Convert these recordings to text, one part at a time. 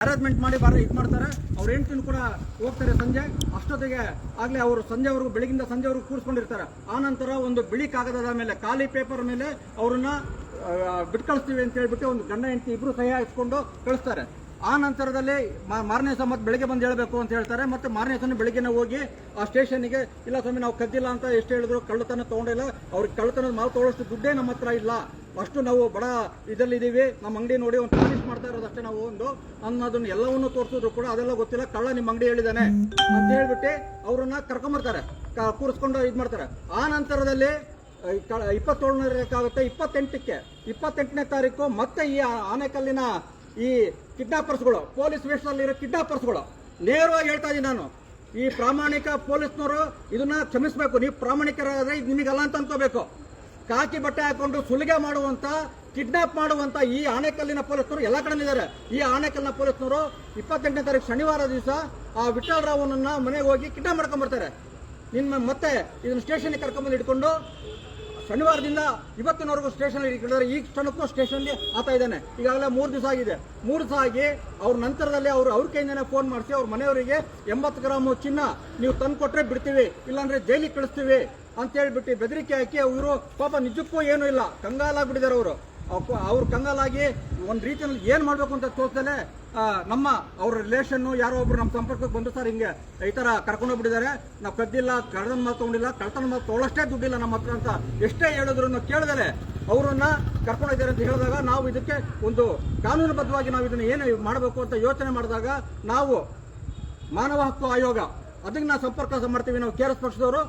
Arrangement ಮಾಡಿ ಬಾರ ಇದು ಮಾಡ್ತಾರೆ. ಅವ್ರ ಹೆಂಡ್ತಿನೂ ಕೂಡ ಹೋಗ್ತಾರೆ ಸಂಜೆ. ಅಷ್ಟೊತ್ತಿಗೆ ಆಗಲೇ ಅವರು ಸಂಜೆವರೆಗೂ ಬೆಳಗಿಂದ ಸಂಜೆವರೆಗೂ ಕೂರಿಸ್ಕೊಂಡಿರ್ತಾರೆ. ಆ ನಂತರ ಒಂದು ಬಿಳಿ ಕಾಗದದ ಮೇಲೆ ಖಾಲಿ ಪೇಪರ್ ಮೇಲೆ ಅವ್ರನ್ನ ಆ, ಬಿಟ್ಟು ಕಳಿಸ್ತೀವಿ ಅಂತ ಹೇಳ್ಬಿಟ್ಟು ಒಂದು ಗಂಡ ಹೆಂಡತಿ ಇಬ್ರು ಸಹಿ ಹಾಕಿಸ್ಕೊಂಡು ಕಳಿಸ್ತಾರೆ. ಆ ನಂತರದಲ್ಲಿ ಮಾರನೇ ದಿವಸ ಮತ್ತೆ ಬೆಳಗ್ಗೆ ಬಂದು ಹೇಳಬೇಕು ಅಂತ ಹೇಳ್ತಾರೆ. ಮತ್ತೆ ಮಾರನೇ ದಿವಸ ಬೆಳಗ್ಗೆನ ಹೋಗಿ ಆ ಸ್ಟೇಷನ್ಗೆ ಇಲ್ಲ ಸ್ವಾಮಿ ನಾವು ಕದ್ದಿಲ್ಲ ಅಂತ ಎಷ್ಟು ಹೇಳಿದ್ರು ಕಳ್ಳತನ ತಗೊಂಡಿಲ್ಲ. ಅವ್ರಿಗೆ ಕಳ್ಳತನದ ಮಾಲ್ ತಗೊಳ್ಳೋಷ್ಟು ದುಡ್ಡೇ ನಮ್ಮ ಹತ್ರ ಇಲ್ಲ. ಅಷ್ಟು ನಾವು ಬಡ ಇದರಲ್ಲಿದ್ದೀವಿ. ನಮ್ಮ ಅಂಗಡಿ ನೋಡಿ ಒಂದು ಪಾಲಿಶ್ ಮಾಡ್ತಾ ಇರೋದಷ್ಟೇ ನಾವು ಒಂದು. ಅನ್ನೋದನ್ನ ಎಲ್ಲವನ್ನು ತೋರಿಸಿದ್ರು ಕೂಡ ಅದೆಲ್ಲ ಗೊತ್ತಿಲ್ಲ. ಕಳ್ಳ ನಿಮ್ಮ ಅಂಗಡಿ ಹೇಳಿದ್ದಾನೆ ಅಂತ ಹೇಳ್ಬಿಟ್ಟು ಅವ್ರನ್ನ ಕರ್ಕೊಂಬರ್ತಾರೆ. ಕೂರಿಸ್ಕೊಂಡು ಇದು ಮಾಡ್ತಾರೆ. ಆ ನಂತರದಲ್ಲಿ ಇಪ್ಪತ್ತೇಳನೇಕಾಗುತ್ತೆ, ಇಪ್ಪತ್ತೆಂಟಕ್ಕೆ, ಇಪ್ಪತ್ತೆಂಟನೇ ತಾರೀಕು ಮತ್ತೆ ಈ ಆನೆಕಲ್ಲಿನ ಈ ಕಿಡ್ನಾಪರ್ಸ್ಗಳು, ಪೊಲೀಸ್ ವೇಷದಲ್ಲಿರೋ ಕಿಡ್ನಾಪರ್ಸ್ಗಳು. ನೇರವಾಗಿ ಹೇಳ್ತಾ ಇದ್ದೀನಿ ನಾನು. ಈ ಪ್ರಾಮಾಣಿಕ ಪೊಲೀಸ್ನವರು ಇದನ್ನ ಕ್ಷಮಿಸಬೇಕು. ನೀವು ಪ್ರಾಮಾಣಿಕರಾದ್ರೆ ಇದು ನಿಮಗಲ್ಲ ಅಂತ ಅನ್ಕೋಬೇಕು. ಕಾಕಿ ಬಟ್ಟೆ ಹಾಕೊಂಡು ಸುಲಿಗೆ ಮಾಡುವಂತ ಕಿಡ್ನಾಪ್ ಮಾಡುವಂತ ಈ ಆನೆಕಲ್ಲಿನ ಪೊಲೀಸರು ಎಲ್ಲ ಕಡೆ ಇದ್ದಾರೆ. ಈ ಆನೆಕಲ್ಲಿನ ಪೊಲೀಸ್ನವರು ಇಪ್ಪತ್ತೆಂಟನೇ ತಾರೀಕು ಶನಿವಾರ ದಿವಸ ಆ ವಿಠಲ್ ರಾವನನ್ನ ಮನೆಗೆ ಹೋಗಿ ಕಿಡ್ನಾಪ್ ಮಾಡ್ಕೊಂಡ್ ಬರ್ತಾರೆ. ನಿನ್ನ ಮತ್ತೆ ಇದನ್ನ ಸ್ಟೇಷನ್ಗೆ ಕರ್ಕೊಂಬಂದು ಇಟ್ಕೊಂಡು ಶನಿವಾರದಿಂದ ಇವತ್ತಿನವರೆಗೂ ಸ್ಟೇಷನ್ ಇಟ್ಕೊಂಡಿದ್ದಾರೆ. ಈ ಕ್ಷಣಕ್ಕೂ ಸ್ಟೇಷನ್ ಆತ ಇದ್ದಾನೆ. ಈಗಾಗಲೇ ಮೂರು ದಿವಸ ಆಗಿದೆ. ಮೂರು ದಿವಸ ಆಗಿ ಅವ್ರ ನಂತರದಲ್ಲಿ ಅವರು ಅವ್ರ ಕೈಯಿಂದನೇ ಫೋನ್ ಮಾಡಿಸಿ ಅವ್ರ ಮನೆಯವರಿಗೆ ಎಂಬತ್ತು ಗ್ರಾಮು ಚಿನ್ನ ನೀವು ತಂದು ಕೊಟ್ಟರೆ ಬಿಡ್ತೀವಿ. ಇಲ್ಲಾಂದ್ರೆ ಜೈಲಿಗೆ ಕಳಿಸ್ತೀವಿ. ಅಂತ ಹೇಳ್ಬಿಟ್ಟು ಬೆದರಿಕೆ ಹಾಕಿ ಅವರು ಪಾಪ ನಿಜಕ್ಕೂ ಏನೂ ಇಲ್ಲ. ಕಂಗಾಲಾಗ್ಬಿಟ್ಟಿದ್ದಾರೆ ಅವರು. ಅವ್ರು ಕಂಗಾಲಾಗಿ ಒಂದು ರೀತಿಯಲ್ಲಿ ಏನು ಮಾಡಬೇಕು ಅಂತ ತೋರಿಸಲೇ ನಮ್ಮ ಅವ್ರ ರಿಲೇಷನ್ನು ಯಾರೋ ಒಬ್ರು ನಮ್ಮ ಸಂಪರ್ಕಕ್ಕೆ ಬಂದು ಸರ್ ಹಿಂಗೆ. ಈ ಥರ ಕರ್ಕೊಂಡೋಗ್ಬಿಟ್ಟಿದ್ದಾರೆ ನಾವು ಕದ್ದಿಲ್ಲ ಕಳ್ಳನ ಮಾತು ತಗೊಂಡಿಲ್ಲ, ಕಳ್ತನ ಮಾತು ತೊಗೊಳಷ್ಟೇ ದುಡ್ಡಿಲ್ಲ ನಮ್ಮ ಹತ್ರ ಅಂತ ಎಷ್ಟೇ ಹೇಳಿದ್ರು ಕೇಳಿದರೆ ಅವರನ್ನ ಕರ್ಕೊಂಡಿದ್ದಾರೆ ಅಂತ ಹೇಳಿದಾಗ ನಾವು ಇದಕ್ಕೆ ಒಂದು ಕಾನೂನುಬದ್ಧವಾಗಿ ನಾವು ಇದನ್ನು ಏನು ಮಾಡಬೇಕು ಅಂತ ಯೋಚನೆ ಮಾಡಿದಾಗ ನಾವು ಮಾನವ ಹಕ್ಕು ಆಯೋಗ ಅದಕ್ಕೆ ನಾವು ಸಂಪರ್ಕ ಮಾಡ್ತೀವಿ. ನಾವು ಕೆ ಎಸ್ ಪಕ್ಷದವರು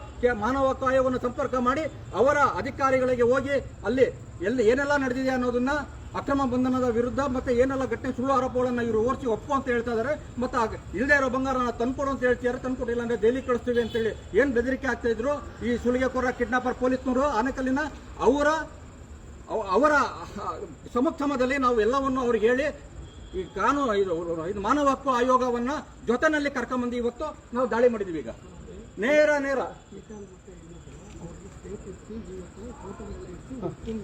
ಮಾನವ ಹಕ್ಕು ಆಯೋಗವನ್ನು ಸಂಪರ್ಕ ಮಾಡಿ ಅವರ ಅಧಿಕಾರಿಗಳಿಗೆ ಹೋಗಿ ಅಲ್ಲಿ ಎಲ್ಲಿ ಏನೆಲ್ಲ ನಡೆದಿದೆ ಅನ್ನೋದನ್ನ ಅಕ್ರಮ ಬಂಧನದ ವಿರುದ್ಧ ಮತ್ತೆ ಏನೆಲ್ಲ ಘಟನೆ ಸುಳ್ಳು ಆರೋಪಗಳನ್ನು ಇವರು ಓರಿಸಿ ಒಪ್ಪು ಅಂತ ಹೇಳ್ತಾ ಇದಾರೆ. ಮತ್ತೆ ಇಲ್ಲದೆ ಇರೋ ಬಂಗಾರನ ತಂದ್ಕೊಡು ಅಂತ ಹೇಳ್ತಿದ್ದಾರೆ ತಂದ್ಕೊಟ್ಟಿಲ್ಲ ಅಂದ್ರೆ ದೆಹಲಿ ಕಳಿಸ್ತೀವಿ ಅಂತೇಳಿ ಏನ್ ಬೆದರಿಕೆ ಆಗ್ತಾ ಇದ್ರು? ಈ ಸುಲಿಗೆಕೋರ, ಕಿಡ್ನಾಪರ್, ಪೊಲೀಸ್ನವರು, ಆನೆಕಲ್ಲಿನ ಅವರ ಅವರ ಸಮಕ್ಷಮದಲ್ಲಿ ನಾವು ಎಲ್ಲವನ್ನು ಅವ್ರಿಗೆ ಹೇಳಿ ಈ ಕಾನೂನು ಇದು ಮಾನವ ಹಕ್ಕು ಆಯೋಗವನ್ನ ಜೊತೆನಲ್ಲಿ ಕರ್ಕೊಂಬಂದು ಇವತ್ತು ನಾವು ದಾಳಿ ಮಾಡಿದ್ವಿ ಈಗ. ನೇರ ನೇರ.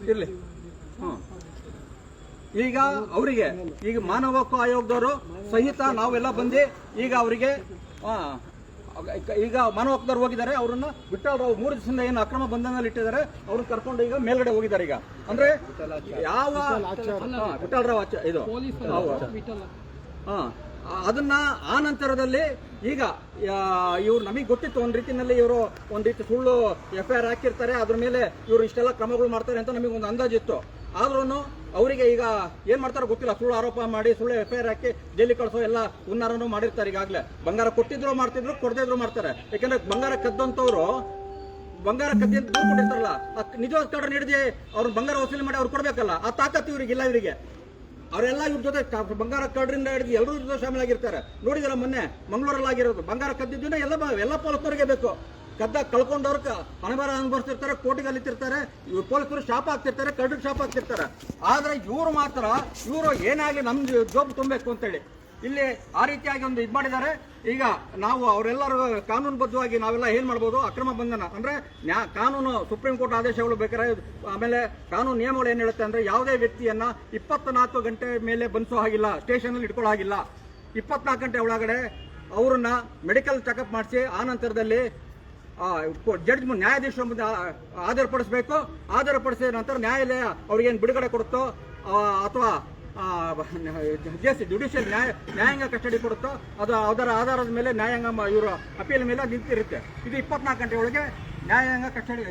ಇರ್ಲಿ. ಈಗ ಅವರಿಗೆ, ಈಗ ಮಾನವ ಹಕ್ಕು ಆಯೋಗದವರು ಸಹಿತ ನಾವೆಲ್ಲ ಬಂದು ಈಗ ಅವರಿಗೆ ಈಗ ಮಾನವ ಹಕ್ಕದವ್ರು ಹೋಗಿದ್ದಾರೆ ಅವರನ್ನ ವಿಠಲ್ ರಾವ್ ಮೂರು ದಿವಸದಿಂದ ಏನು ಅಕ್ರಮ ಬಂಧನದಲ್ಲಿ ಇಟ್ಟಿದ್ದಾರೆ ಅವ್ರನ್ನ ಕರ್ಕೊಂಡು ಈಗ ಮೇಲ್ಗಡೆ ಹೋಗಿದ್ದಾರೆ ಈಗ. ಅಂದ್ರೆ ಯಾವ ವಿಠಲ್ ರಾವ್ ಇದು. ಹಾ ಅದನ್ನ ಆ ನಂತರದಲ್ಲಿ ಈಗ ಇವ್ರು ನಮಗೆ ಗೊತ್ತಿತ್ತು ಒಂದ್ ರೀತಿನಲ್ಲಿ ಇವರು ಒಂದ್ ರೀತಿ ಸುಳ್ಳು ಎಫ್ ಐ ಆರ್ ಹಾಕಿರ್ತಾರೆ ಅದ್ರ ಮೇಲೆ ಇವರು ಇಷ್ಟೆಲ್ಲ ಕ್ರಮಗಳು ಮಾಡ್ತಾರೆ ಅಂತ ನಮಗೆ ಒಂದು ಅಂದಾಜಿತ್ತು ಆದ್ರೂ ಅವರಿಗೆ ಈಗ ಏನ್ ಮಾಡ್ತಾರೋ ಗೊತ್ತಿಲ್ಲ. ಸುಳ್ಳು ಆರೋಪ ಮಾಡಿ, ಸುಳ್ಳು ಎಫ್ ಐ ಹಾಕಿ ಜೈಲಿ ಕಳಿಸೋ ಎಲ್ಲ ಹುನ್ನಾರನು ಮಾಡಿರ್ತಾರೆ ಈಗಾಗಲೇ. ಬಂಗಾರ ಕೊಟ್ಟಿದ್ರು ಮಾಡ್ತಿದ್ರು, ಕೊಡದೇ ಇದ್ರು ಮಾಡ್ತಾರೆ. ಯಾಕಂದ್ರೆ ಬಂಗಾರ ಕದ್ದಂತವ್ರು, ಬಂಗಾರ ಕದ್ದಿ ಅಂತ ಕೊಟ್ಟಿರ್ತಾರಲ್ಲ ನಿಜವಾದ ಕಾರ್ಡ್ ಹಿಡಿದು ಅವ್ರು ಬಂಗಾರ ವಸೂಲಿ ಮಾಡಿ ಅವ್ರು ಕೊಡ್ಬೇಕಲ್ಲ, ಆ ತಾಕತ್ತು ಇವ್ರಿಗೆ ಇಲ್ಲ ಇವರಿಗೆ. ಅವರೆಲ್ಲ ಇವ್ರ ಜೊತೆ ಬಂಗಾರ ಕಡ್ರಿಂದ ಹಿಡಿದು ಎಲ್ಲರೂ ಜೊತೆ ಶಾಮೀಲಾಗಿರ್ತಾರೆ. ನೋಡಿದಲ್ಲ ಮೊನ್ನೆ ಮಂಗಳೂರಲ್ಲಿ ಆಗಿರೋದು ಬಂಗಾರ ಕದ್ದಿದ್ದನ್ನ ಎಲ್ಲ ಎಲ್ಲ ಪೊಲೀಸ್ನವರಿಗೆ ಬೇಕು. ಕದ್ದ ಕಳ್ಕೊಂಡವ್ರ ಹಣಬಾರ ಅನುಭವಿಸ್ತಿರ್ತಾರೆ ಕೋಟಿಗೆ ಅಲಿತಿರ್ತಾರೆ ಇವ್ರು ಪೊಲೀಸರು ಶಾಪ ಆಗ್ತಿರ್ತಾರೆ ಕಳ್ಳರಿಗೆ ಶಾಪ ಆಗ್ತಿರ್ತಾರೆ ಆದರೆ ಇವರು ಮಾತ್ರ, ಇವರು ಏನಾಗಲಿ ನಮ್ ಜೋಬ್ ತುಂಬಬೇಕು ಅಂತೇಳಿ. ಇಲ್ಲಿ ಆ ರೀತಿಯಾಗಿ ಒಂದು ಇದು ಮಾಡಿದ್ದಾರೆ. ಈಗ ನಾವು ಅವರೆಲ್ಲರೂ ಕಾನೂನುಬದ್ಧವಾಗಿ ನಾವೆಲ್ಲ ಏನು ಮಾಡ್ಬೋದು? ಅಕ್ರಮ ಬಂಧನ. ಅಂದ್ರೆ ನ್ಯಾ ಕಾನೂನು ಸುಪ್ರೀಂ ಕೋರ್ಟ್ ಆದೇಶಗಳು ಬೇಕಾದ್ರೆ ಆಮೇಲೆ ಕಾನೂನು ನಿಯಮಗಳು ಏನು ಹೇಳುತ್ತೆ ಅಂದ್ರೆ ಯಾವುದೇ ವ್ಯಕ್ತಿಯನ್ನ ಇಪ್ಪತ್ನಾಲ್ಕು ಗಂಟೆ ಮೇಲೆ ಬಂಧಿಸೋ ಹಾಗಿಲ್ಲ ಸ್ಟೇಷನ್ ಅಲ್ಲಿ ಇಟ್ಕೊಳ್ಳೋ ಹಾಗಿಲ್ಲ. ಇಪ್ಪತ್ನಾಲ್ಕು ಗಂಟೆ ಒಳಗಡೆ ಅವರನ್ನ ಮೆಡಿಕಲ್ ಚೆಕಪ್ ಮಾಡಿಸಿ, ಆ ನಂತರದಲ್ಲಿ ಜಡ್ಜ್ ನ್ಯಾಯಾಧೀಶರ ಮುಂದೆ ಆಧಾರಪಡಿಸಬೇಕು ಆಧಾರಪಡಿಸಿದ ನಂತರ ನ್ಯಾಯಾಲಯ ಅವ್ರಿಗೇನು ಬಿಡುಗಡೆ ಕೊಡುತ್ತೋ ಅಥವಾ ಅಥವಾ ಸಿ ಜುಡಿಷಿಯಲ್ ನ್ಯಾಯ, ನ್ಯಾಯಾಂಗ ಕಸ್ಟಡಿ ಕೊಡುತ್ತೋ, ಅದು ಅದರ ಆಧಾರದ ಮೇಲೆ ನ್ಯಾಯಾಂಗ ಇವರು ಅಪೀಲ್ ಮೇಲೆ ನಿಂತಿರುತ್ತೆ. ಇದು ಇಪ್ಪತ್ನಾಲ್ಕು ಗಂಟೆ ಒಳಗೆ ನ್ಯಾಯಾಂಗ ಕಸ್ಟಡಿ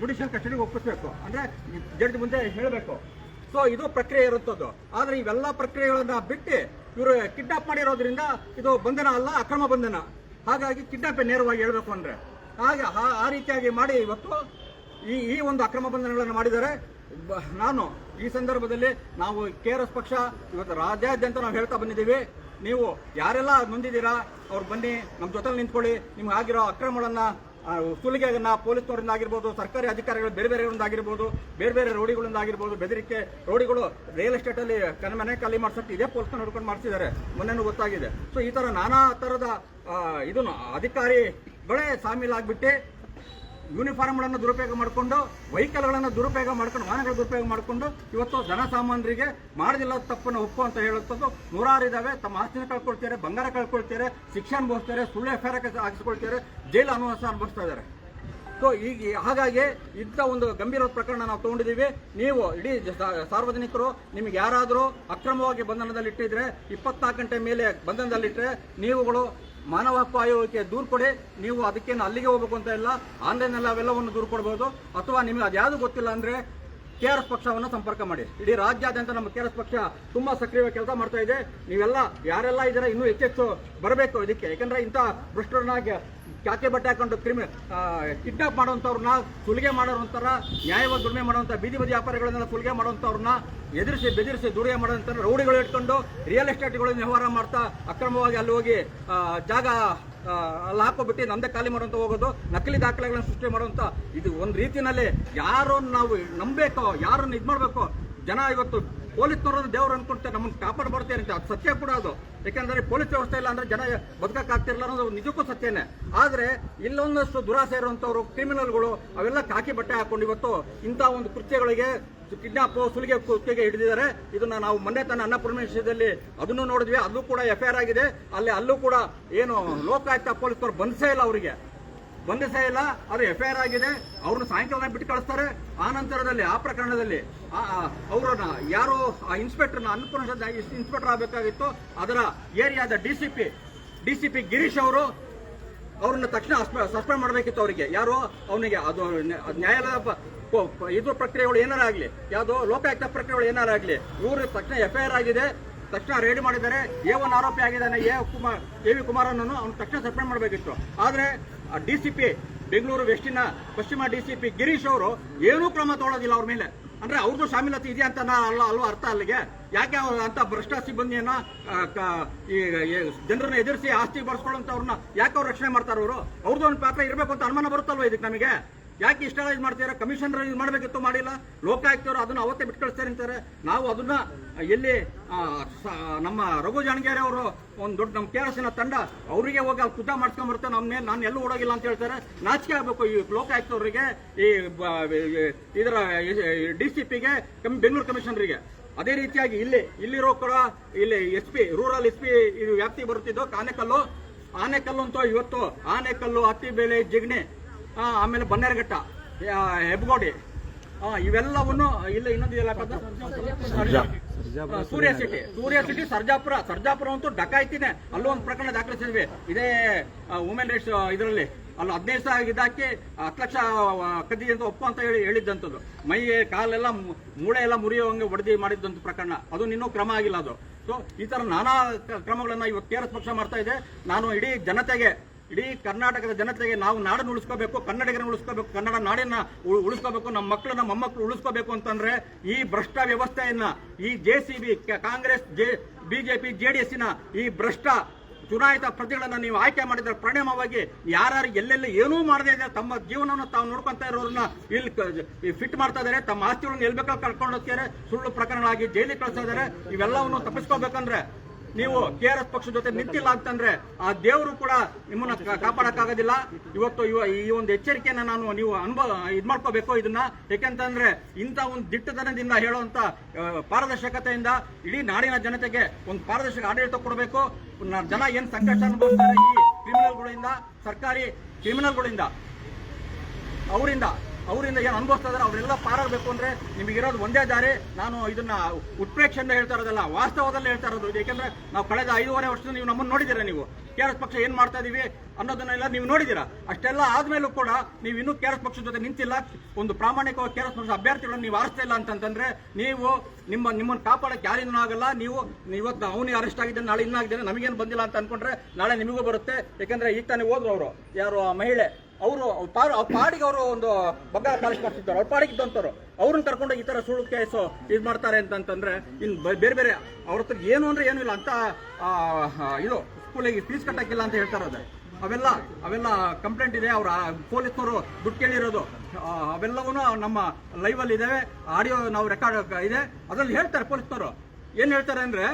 ಜುಡಿಷಿಯಲ್ ಕಸ್ಟಡಿಗೆ ಒಪ್ಪಿಸಬೇಕು. ಅಂದ್ರೆ ಜಡ್ಜ್ ಮುಂದೆ ಹೇಳಬೇಕು. ಸೊ, ಇದು ಪ್ರಕ್ರಿಯೆ ಇರುತ್ತದ್ದು. ಆದರೆ ಇವೆಲ್ಲ ಪ್ರಕ್ರಿಯೆಗಳನ್ನು ಬಿಟ್ಟು ಇವರು ಕಿಡ್ನಾಪ್ ಮಾಡಿರೋದ್ರಿಂದ ಇದು ಬಂಧನ ಅಲ್ಲ, ಅಕ್ರಮ ಬಂಧನ. ಹಾಗಾಗಿ ಕಿಡ್ನಾಪ್ ನೇರವಾಗಿ ಹೇಳಬೇಕು ಅಂದ್ರೆ. ಹಾಗೆ ಆ- ರೀತಿಯಾಗಿ ಮಾಡಿ ಇವತ್ತು ಈ ಈ ಒಂದು ಅಕ್ರಮ ಬಂಧನಗಳನ್ನು ಮಾಡಿದ್ದಾರೆ. ನಾನು ಈ ಸಂದರ್ಭದಲ್ಲಿ ನಾವು ಕೆ ಆರ್ ಎಸ್ ಪಕ್ಷ, ಇವತ್ತು ರಾಜ್ಯಾದ್ಯಂತ ನಾವು ಹೇಳ್ತಾ ಬಂದಿದ್ದೀವಿ. ನೀವು ಯಾರೆಲ್ಲ ನೊಂದಿದ್ದೀರಾ, ಅವ್ರು ಬನ್ನಿ, ನಮ್ಮ ಜೊತೆಲಿ ನಿಂತ್ಕೊಳ್ಳಿ. ನಿಮ್ಗೆ ಆಗಿರೋ ಅಕ್ರಮಗಳನ್ನು ಸುಲಿಗೆಯನ್ನ ಪೊಲೀಸ್ನವರಿಂದ ಆಗಿರ್ಬೋದು, ಸರ್ಕಾರಿ ಅಧಿಕಾರಿಗಳು ಬೇರೆ ಬೇರೆಯವರಿಂದ ಆಗಿರ್ಬೋದು, ಬೇರೆ ಬೇರೆ ರೋಡಿಗಳಿಂದ ಆಗಿರ್ಬೋದು, ಬೆದರಿಕೆ, ರೋಡಿಗಳು ರಿಯಲ್ ಎಸ್ಟೇಟಲ್ಲಿ ಕನ್ನ ಕನ ಮನೆ ಖಾಲಿ ಮಾಡ್ಸಕ್ಕೆ ಇದೇ ಪೊಲೀಸ್ನ ಹಿಡ್ಕೊಂಡು ಮಾಡಿಸಿದ್ದಾರೆ. ಮೊನ್ನೆನೂ ಗೊತ್ತಾಗಿದೆ. ಸೊ ಈ ಥರ ನಾನಾ ಥರದ ಇದನ್ನು ಇದನ್ನು ಅಧಿಕಾರಿಗಳೇ ಸಾಮೀಲಾಗ್ಬಿಟ್ಟು ಯೂನಿಫಾರ್ಮ್ಗಳನ್ನು ದುರುಪಯೋಗ ಮಾಡಿಕೊಂಡು, ವೆಹಿಕಲ್ಗಳನ್ನು ದುರುಪಯೋಗ ಮಾಡ್ಕೊಂಡು, ವಾಹನಗಳ ದುರುಪಯೋಗ ಮಾಡಿಕೊಂಡು, ಇವತ್ತು ಜನಸಾಮಾನ್ಯರಿಗೆ ಮಾಡದಿಲ್ಲ ತಪ್ಪನ್ನು ಒಪ್ಪು ಅಂತ ಹೇಳುತ್ತದ್ದು ನೂರಾರು ಇದಾವೆ. ತಮ್ಮ ಆಸ್ತಿನ ಕಳ್ಕೊಳ್ತಾರೆ, ಬಂಗಾರ ಕಳ್ಕೊಳ್ತಾರೆ, ಶಿಕ್ಷೆ ಅನುಭವಿಸ್ತಾರೆ, ಸುಳ್ಳು ಎಫ್ ಹಾಕಿಸ್ಕೊಳ್ತಾರೆ, ಜೈಲು ಅನುವಾಸ ಅನುಭವಿಸ್ತಾ ಇದ್ದಾರೆ. ಸೊ ಈಗ ಹಾಗಾಗಿ ಇಂಥ ಒಂದು ಗಂಭೀರ ಪ್ರಕರಣ ನಾವು ತಗೊಂಡಿದ್ದೀವಿ. ನೀವು ಇಡೀ ಸಾರ್ವಜನಿಕರು, ನಿಮಗೆ ಯಾರಾದರೂ ಅಕ್ರಮವಾಗಿ ಬಂಧನದಲ್ಲಿಟ್ಟಿದ್ರೆ, ಇಪ್ಪತ್ನಾಲ್ಕು ಗಂಟೆ ಮೇಲೆ ಬಂಧನದಲ್ಲಿಟ್ಟರೆ ನೀವುಗಳು ಮಾನವ ಹಕ್ಕು ಆಯೋಗಕ್ಕೆ ದೂರು ಕೊಡಿ. ನೀವು ಅದಕ್ಕೇನು ಅಲ್ಲಿಗೆ ಹೋಗ್ಬೇಕು ಅಂತ ಇಲ್ಲ. ಆನ್ಲೈನಲ್ಲಿ ಅವೆಲ್ಲವನ್ನು ದೂರು ಕೊಡ್ಬೋದು. ಅಥವಾ ನಿಮಗೆ ಅದ್ಯಾವುದು ಗೊತ್ತಿಲ್ಲ ಅಂದರೆ ಕೆ ಆರ್ ಎಸ್ ಪಕ್ಷವನ್ನು ಸಂಪರ್ಕ ಮಾಡಿ. ಇಡೀ ರಾಜ್ಯಾದ್ಯಂತ ನಮ್ಮ ಕೆ ಆರ್ ಎಸ್ ಪಕ್ಷ ತುಂಬಾ ಸಕ್ರಿಯವಾಗಿ ಕೆಲಸ ಮಾಡ್ತಾ ಇದೆ. ನೀವೆಲ್ಲ ಯಾರೆಲ್ಲ ಇದ್ದೀರಾ ಇನ್ನೂ ಹೆಚ್ಚೆಚ್ಚು ಬರಬೇಕು ಇದಕ್ಕೆ. ಯಾಕಂದ್ರೆ ಇಂಥ ಭ್ರಷ್ಟರನ್ನ ಜಾಕೆ ಬಟ್ಟೆ ಹಾಕೊಂಡು ಕ್ರಿಮಿ ಕಿಡ್ನಾಪ್ ಮಾಡುವಂಥವ್ರನ್ನ, ಸುಲಿಗೆ ಮಾಡೋರಂತಾರ ನ್ಯಾಯವಾಗಿ ದುಡಿಮೆ ಮಾಡುವಂಥ ಬೀದಿ ಬದಿ ವ್ಯಾಪಾರಿಗಳನ್ನೆಲ್ಲ ಸುಲಿಗೆ ಮಾಡುವಂಥವ್ರನ್ನ ಎದುರಿಸಿ ಬೆದರಿಸಿ ದುಡಿಗೆ ಮಾಡೋಂಥ ರೌಡಿಗಳು ಇಟ್ಕೊಂಡು ರಿಯಲ್ ಎಸ್ಟೇಟ್ಗಳನ್ನು ವ್ಯವಹಾರ ಮಾಡ್ತಾ ಅಕ್ರಮವಾಗಿ ಅಲ್ಲಿ ಹೋಗಿ ಜಾಗ ಅಲ್ಲಿ ಹಾಕೋಬಿಟ್ಟು ನಮ್ದೇ ಖಾಲಿ ಮಾಡುವಂತ ಹೋಗೋದು, ನಕಲಿ ದಾಖಲೆಗಳನ್ನು ಸೃಷ್ಟಿ ಮಾಡುವಂತ ಇದು ಒಂದು ರೀತಿಯಲ್ಲಿ ಯಾರನ್ನು ನಾವು ನಂಬಬೇಕೋ ಯಾರನ್ನು ಇದು ಮಾಡಬೇಕು ಜನ ಇವತ್ತು ಪೊಲೀಸ್ನವರನ್ನು ದೇವರು ಅನ್ಕೊಂತಾರೆ ನಮ್ಮನ್ನು ಕಾಪಾಡಬಾರ್ತಾರೆ ಅಂತ ಅದು ಸತ್ಯ ಕೂಡ ಅದು. ಯಾಕಂದ್ರೆ ಪೊಲೀಸ್ ವ್ಯವಸ್ಥೆ ಇಲ್ಲ ಅಂದ್ರೆ ಜನ ಬದುಕಕ್ಕಾಗ್ತಿರಲ್ಲ ಅನ್ನೋದು ನಿಜಕ್ಕೂ ಸತ್ಯನೇ. ಆದ್ರೆ ಇಲ್ಲೊಂದಷ್ಟು ದುರಾಸೆ ಇರುವಂತವ್ರು ಕ್ರಿಮಿನಲ್ಗಳು, ಅವೆಲ್ಲ ಕಾಕಿ ಬಟ್ಟೆ ಹಾಕೊಂಡು ಇವತ್ತು ಇಂಥ ಒಂದು ಕೃತ್ಯಗಳಿಗೆ ಕಿಡ್ನಾಪ್, ಸುಲಿಗೆ ಕೃತ್ಯಗೆ ಹಿಡಿದಿದ್ದಾರೆ. ಇದನ್ನ ನಾವು ಮೊನ್ನೆ ತನ್ನ ಅನ್ನಪೂರ್ಣೇಶ್ವರದಲ್ಲಿ ಅದನ್ನು ನೋಡಿದ್ವಿ. ಅದು ಕೂಡ ಎಫ್ ಆಗಿದೆ. ಅಲ್ಲಿ ಅಲ್ಲೂ ಕೂಡ ಏನು ಲೋಕಾಯುಕ್ತ ಪೊಲೀಸರು ಬಂಧಿಸೇ ಇಲ್ಲ ಅವರಿಗೆ. ಬಂಧಿಸೇ ಇಲ್ಲ ಅದು ಎಫ್ ಆಗಿದೆ, ಅವ್ರನ್ನ ಸಾಯಂಕಾಲ ಬಿಟ್ಟು ಕಳಿಸ್ತಾರೆ. ಆ ನಂತರದಲ್ಲಿ, ಆ ಪ್ರಕರಣದಲ್ಲಿ ಅವರನ್ನ ಯಾರು ಆ ಇನ್ಸ್ಪೆಕ್ಟರ್ನ ಅನ್ನಪೂರ್ಣ ಇನ್ಸ್ಪೆಕ್ಟರ್ ಆಗಬೇಕಾಗಿತ್ತು. ಅದರ ಏರಿಯಾದ D C P D C P Girish ಅವರು, ಅವ್ರನ್ನ ತಕ್ಷಣ ಸಸ್ಪೆಂಡ್ ಮಾಡಬೇಕಿತ್ತು ಅವರಿಗೆ. ಯಾರು ಅವನಿಗೆ ಅದು ನ್ಯಾ- ನ್ಯಾಯಾಲಯದ ಇದು ಪ್ರಕ್ರಿಯೆಗಳು ಏನಾರ ಆಗಲಿ, ಯಾವುದು ಲೋಕಾಯುಕ್ತ ಪ್ರಕ್ರಿಯೆಗಳು ಏನಾರ ಆಗಲಿ, ಇವರು ತಕ್ಷಣ ಎಫ್ ಐ ಆಗಿದೆ, ತಕ್ಷಣ ರೆಡಿ ಮಾಡಿದ್ದಾರೆ. ಎ ಒನ್ ಆರೋಪಿ ಆಗಿದ್ದಾನೆ, ಎ ಕುಮಾರ್, ಎ ವಿ ಕುಮಾರನನ್ನು ಅವ್ನು ತಕ್ಷಣ ಸಸ್ಪೆಂಡ್ ಮಾಡಬೇಕಿತ್ತು. ಆದರೆ ಡಿ ಸಿ ಬೆಂಗಳೂರು ವೆಸ್ಟಿನ ಪಶ್ಚಿಮ ಡಿ ಸಿ ಪಿ ಗಿರೀಶ್ ಅವರು ಏನೂ ಕ್ರಮ ತಗೊಳ್ಳೋದಿಲ್ಲ ಅವ್ರ ಮೇಲೆ. ಅಂದ್ರೆ ಅವ್ರದ್ದು ಶಾಮೀಲತೆ ಇದೆ ಅಂತ ನಾ- ಅಲ್ಲ ಅಲ್ವಾ ಅರ್ಥ ಅಲ್ಲಿಗೆ. ಯಾಕೆ ಅಂತ ಭ್ರಷ್ಟ ಸಿಬ್ಬಂದಿಯನ್ನ ಈ ಜನರನ್ನ ಎದುರಿಸಿ ಆಸ್ತಿ ಬರ್ಸ್ಕೊಳ್ಳೋಂಥವ್ರನ್ನ ಯಾಕೆ ಅವ್ರು ರಕ್ಷಣೆ ಮಾಡ್ತಾರೆ ಅವರು ಅವ್ರದ್ದು ಒಂದು ಪಾತ್ರ ಇರಬೇಕು ಅಂತ ಅನುಮಾನ ಬರುತ್ತಲ್ವ ಇದಕ್ಕೆ ನಮಗೆ? ಯಾಕೆ ಇಷ್ಟೆಲ್ಲ ಇದು ಮಾಡ್ತೀರಾ? ಕಮಿಷನ್ ಇದು ಮಾಡಬೇಕಿತ್ತು ಮಾಡಿಲ್ಲ. ಲೋಕಾಯುಕ್ತರು ಅದನ್ನ ಅವತ್ತೇ ಬಿಟ್ಟು ಕಳಿಸ್ತಾರೆ ಅಂತಾರೆ. ನಾವು ಅದನ್ನ ಎಲ್ಲಿ ನಮ್ಮ ರಘು ಜಾಣಗೇರಿ ಅವರು ಒಂದು ದೊಡ್ಡ ನಮ್ಮ ಕೆ ಎಸ್ ತಂಡ ಅವರಿಗೆ ಹೋಗಿ ಅಲ್ಲಿ ಕುದ್ದ ಮಾಡ್ಸ್ಕೊಂಡ್ ಬರುತ್ತೆ ನಮ್ಮ ನಾನು ಎಲ್ಲೂ ಓಡೋಗಿಲ್ಲ ಅಂತ ಹೇಳ್ತಾರೆ. ನಾಚಿಕೆ ಆಗಬೇಕು ಈ ಲೋಕಾಯುಕ್ತವರಿಗೆ ಈ ಇದರ ಡಿ ಸಿ ಪಿಗೆ ಬೆಂಗಳೂರು ಕಮಿಷನರಿಗೆ ಅದೇ ರೀತಿಯಾಗಿ ಇಲ್ಲಿ ಇಲ್ಲಿರೋ ಕೂಡ ಇಲ್ಲಿ S P rural S P ಇದು ವ್ಯಾಪ್ತಿ ಬರುತ್ತಿದ್ದು ಆನೆಕಲ್ಲು. ಆನೆಕಲ್ಲು ಅಂತ ಇವತ್ತು ಆನೆಕಲ್ಲು ಹತ್ತಿಬೇಳೆ ಜಿಗಣೆ ಆ, ಆಮೇಲೆ ಬನ್ನೇರಘಟ್ಟ ಹೆಬ್ಬಗೋಡಿ. ಇವೆಲ್ಲವನ್ನು ಇಲ್ಲ ಇನ್ನೊಂದು? ಸೂರ್ಯ ಸಿಟಿ. ಸೂರ್ಯ ಸಿಟಿ ಸರ್ಜಾಪುರ. ಸರ್ಜಾಪುರ ಅಂತೂ ಡಕಾಯ್ತಿನೇ. ಅಲ್ಲೂ ಒಂದು ಪ್ರಕರಣ ದಾಖಲಿಸಿದ್ವಿ. ಇದೇ ವುಮೆನ್ ರೈಟ್ಸ್ ಇದರಲ್ಲಿ. ಅಲ್ಲಿ ಹದಿನೈದು ಸಾವಿರ ಇದಾಕಿ ಹತ್ತು ಲಕ್ಷ ಕದ್ದಿದೆ ಅಂತ ಒಪ್ಪು ಅಂತ ಹೇಳಿ ಹೇಳಿದ್ದಂಥದ್ದು. ಮೈ ಕಾಲೆಲ್ಲ ಮೂಳೆ ಎಲ್ಲ ಮುರಿಯುವಂಗೆ ಒಡೆದಿ ಮಾಡಿದ್ದಂಥ ಪ್ರಕರಣ. ಅದು ಇನ್ನೂ ಕ್ರಮ ಆಗಿಲ್ಲ ಅದು. ಸೊ ಈ ತರ ನಾನಾ ಕ್ರಮಗಳನ್ನ ಇವತ್ತು ಕೆ ಪಕ್ಷ ಮಾಡ್ತಾ ಇದೆ. ನಾನು ಇಡೀ ಜನತೆಗೆ ಇಡೀ ಕರ್ನಾಟಕದ ಜನತೆಗೆ ನಾವು ನಾಡನ್ನು ಉಳಿಸ್ಕೋಬೇಕು, ಕನ್ನಡಿಗರನ್ನು ಉಳಿಸ್ಕೋಬೇಕು, ಕನ್ನಡ ನಾಡಿನ ಉಳಿಸ್ಕೋಬೇಕು, ನಮ್ಮ ಮಕ್ಕಳನ್ನ, ಮೊಮ್ಮಕ್ಕಳು ಉಳಿಸ್ಕೋಬೇಕು ಅಂತಂದ್ರೆ ಈ ಭ್ರಷ್ಟ ವ್ಯವಸ್ಥೆಯನ್ನ ಈ ಜೆ ಕಾಂಗ್ರೆಸ್, ಜೆ ಬಿಜೆಪಿ ಜೆ ಈ ಭ್ರಷ್ಟ ಚುನಾಯಿತ ಪ್ರತಿಗಳನ್ನು ನೀವು ಆಯ್ಕೆ ಮಾಡಿದ್ರೆ ಪರಿಣಾಮವಾಗಿ ಯಾರು ಎಲ್ಲೆಲ್ಲಿ ಏನೂ ಮಾಡದೇ ಇದೆ ತಮ್ಮ ಜೀವನವನ್ನು ತಾವು ನೋಡ್ಕೊಂತ ಇರೋರನ್ನ ಇಲ್ಲಿ ಫಿಟ್ ಮಾಡ್ತಾ ಇದ್ದಾರೆ ತಮ್ಮ ಆಸ್ತಿಗಳನ್ನು ಎಲ್ಲಿ ಬೇಕಾದ್ರೆ ಕರ್ಕೊಂಡು ಹೋಗ್ತಾರೆ ಸುಳ್ಳು ಪ್ರಕರಣಗಳಾಗಿ ಜೈಲಿಗೆ ಕಳಿಸ್ತಾ ಇದಾರೆ, ಇವೆಲ್ಲವನ್ನು ತಪ್ಪಿಸ್ಕೋಬೇಕಂದ್ರೆ ನೀವು ಕೆ ಆರ್ ಎಸ್ ಪಕ್ಷದ ಜೊತೆ ನಿಂತಿಲ್ಲ ಅಂತಂದ್ರೆ ಆ ದೇವರು ಕೂಡ ನಿಮ್ಮನ್ನ ಕಾಪಾಡಕ್ಕಾಗೋದಿಲ್ಲ. ಇವತ್ತು ಇವ ಈ ಒಂದು ಎಚ್ಚರಿಕೆಯನ್ನ ನಾನು ನೀವು ಅನುಭವ ಇದ್ ಮಾಡ್ಕೋಬೇಕು ಇದನ್ನ. ಯಾಕೆಂತಂದ್ರೆ ಇಂಥ ಒಂದು ದಿಟ್ಟತನದಿಂದ ಹೇಳುವಂತ ಪಾರದರ್ಶಕತೆಯಿಂದ ಇಡೀ ನಾಡಿನ ಜನತೆಗೆ ಒಂದು ಪಾರದರ್ಶಕ ಆಡಳಿತ ಕೊಡಬೇಕು. ಜನ ಏನ್ ಸಂಕಷ್ಟ ಅನುಭವಿಸ್ತಾರೆ ಈ ಕ್ರಿಮಿನಲ್ಗಳಿಂದ ಸರ್ಕಾರಿ ಕ್ರಿಮಿನಲ್ಗಳಿಂದ ಅವರಿಂದ ಅವರಿಂದ ಏನು ಅನುಭವಿಸ್ತಾ ಇದಾರೆ, ಅವರೆಲ್ಲ ಪಾರಾಗಬೇಕು ಅಂದ್ರೆ ನಿಮಗಿರೋದು ಒಂದೇ ದಾರಿ. ನಾನು ಇದನ್ನ ಉತ್ಪ್ರೇಕ್ಷೆಯಿಂದ ಹೇಳ್ತಾ ಇರೋದಲ್ಲ, ವಾಸ್ತವದಲ್ಲಿ ಹೇಳ್ತಾ ಇರೋದು ಏಕೆಂದ್ರೆ ನಾವು ಕಳೆದ ಐದೂವರೆ ವರ್ಷದಿಂದ ನೀವು ನಮ್ಮನ್ನು ನೋಡಿದ್ದೀರಾ ನೀವು? ಕೆ ಆರ್ ಎಸ್ ಪಕ್ಷ ಏನು ಮಾಡ್ತಾ ಇದೀವಿ ಅನ್ನೋದನ್ನೆಲ್ಲ ನೀವು ನೋಡಿದ್ದೀರಾ? ಅಷ್ಟೆಲ್ಲ ಆದಮೇಲೂ ಕೂಡ ನೀವು ಇನ್ನೂ ಕೆ ಆರ್ ಎಸ್ ಪಕ್ಷದ ಜೊತೆ ನಿಂತಿಲ್ಲ. ಒಂದು ಪ್ರಾಮಾಣಿಕವಾಗಿ ಕೆ ಆರ್ ಪಕ್ಷದ ಅಭ್ಯರ್ಥಿಗಳನ್ನು ನೀವು ಆರಿಸ್ತಾ ಇಲ್ಲ ಅಂತಂದ್ರೆ ನೀವು ನಿಮ್ಮ, ನಿಮ್ಮನ್ನು ಕಾಪಾಡಕ್ಕೆ ಯಾರಿಂದ ಆಗಲ್ಲ. ನೀವು, ಇವತ್ತು ಅವನಿಗೆ ಅರೆಸ್ಟ್ ಆಗಿದ್ದಾನೆ, ನಾಳೆ ಇನ್ನಾಗಿದ್ದಾನೆ, ನಮಗೇನು ಬಂದಿಲ್ಲ ಅಂತ ಅನ್ಕೊಂಡ್ರೆ ನಾಳೆ ನಿಮಗೂ ಬರುತ್ತೆ. ಯಾಕಂದ್ರೆ ಈಗ ತಾನೇ ಹೋದ್ರು ಅವರು. ಯಾರು ಆ ಮಹಿಳೆ. ಅವರು, ಅವ್ರ ಪಾಡಿಗೆ ಅವರು ಒಂದು ಬಗ್ಗ ಪಾಲಿಶ್ ಮಾಡ್ತಿದ್ದಾರೆ ಅವ್ರ ಪಾಡಿಗೆ ಇದ್ದಂಥವ್ರು ಅವ್ರನ್ನ ಕರ್ಕೊಂಡು ಈ ತರ ಸುಳ್ಳು ಕೇಸು ಇದು ಮಾಡ್ತಾರೆ ಅಂತಂತಂದ್ರೆ ಇನ್ ಬ- ಬೇರೆ ಬೇರೆ ಅವ್ರ ಹತ್ರ ಏನು ಅಂದ್ರೆ ಏನೂ ಇಲ್ಲ. ಅಂತ ಇದು, ಸ್ಕೂಲಿಗೆ ಫೀಸ್ ಕಟ್ಟಕ್ಕಿಲ್ಲ ಅಂತ ಹೇಳ್ತಾ ಇರೋದು ಅವೆಲ್ಲ ಅವೆಲ್ಲ ಕಂಪ್ಲೇಂಟ್ ಇದೆ. ಅವರ ಪೊಲೀಸ್ನವರು ದುಡ್ಡು ಕೇಳಿರೋದು. ಅವೆಲ್ಲವೂ ನಮ್ಮ ಲೈವ್ ಅಲ್ಲಿ ಇದಾವೆ. ಆಡಿಯೋ ನಾವು ರೆಕಾರ್ಡ್ ಇದೆ. ಅದ್ರಲ್ಲಿ ಹೇಳ್ತಾರೆ ಪೊಲೀಸ್ನವರು. ಏನು ಹೇಳ್ತಾರೆ ಅಂದ್ರೆ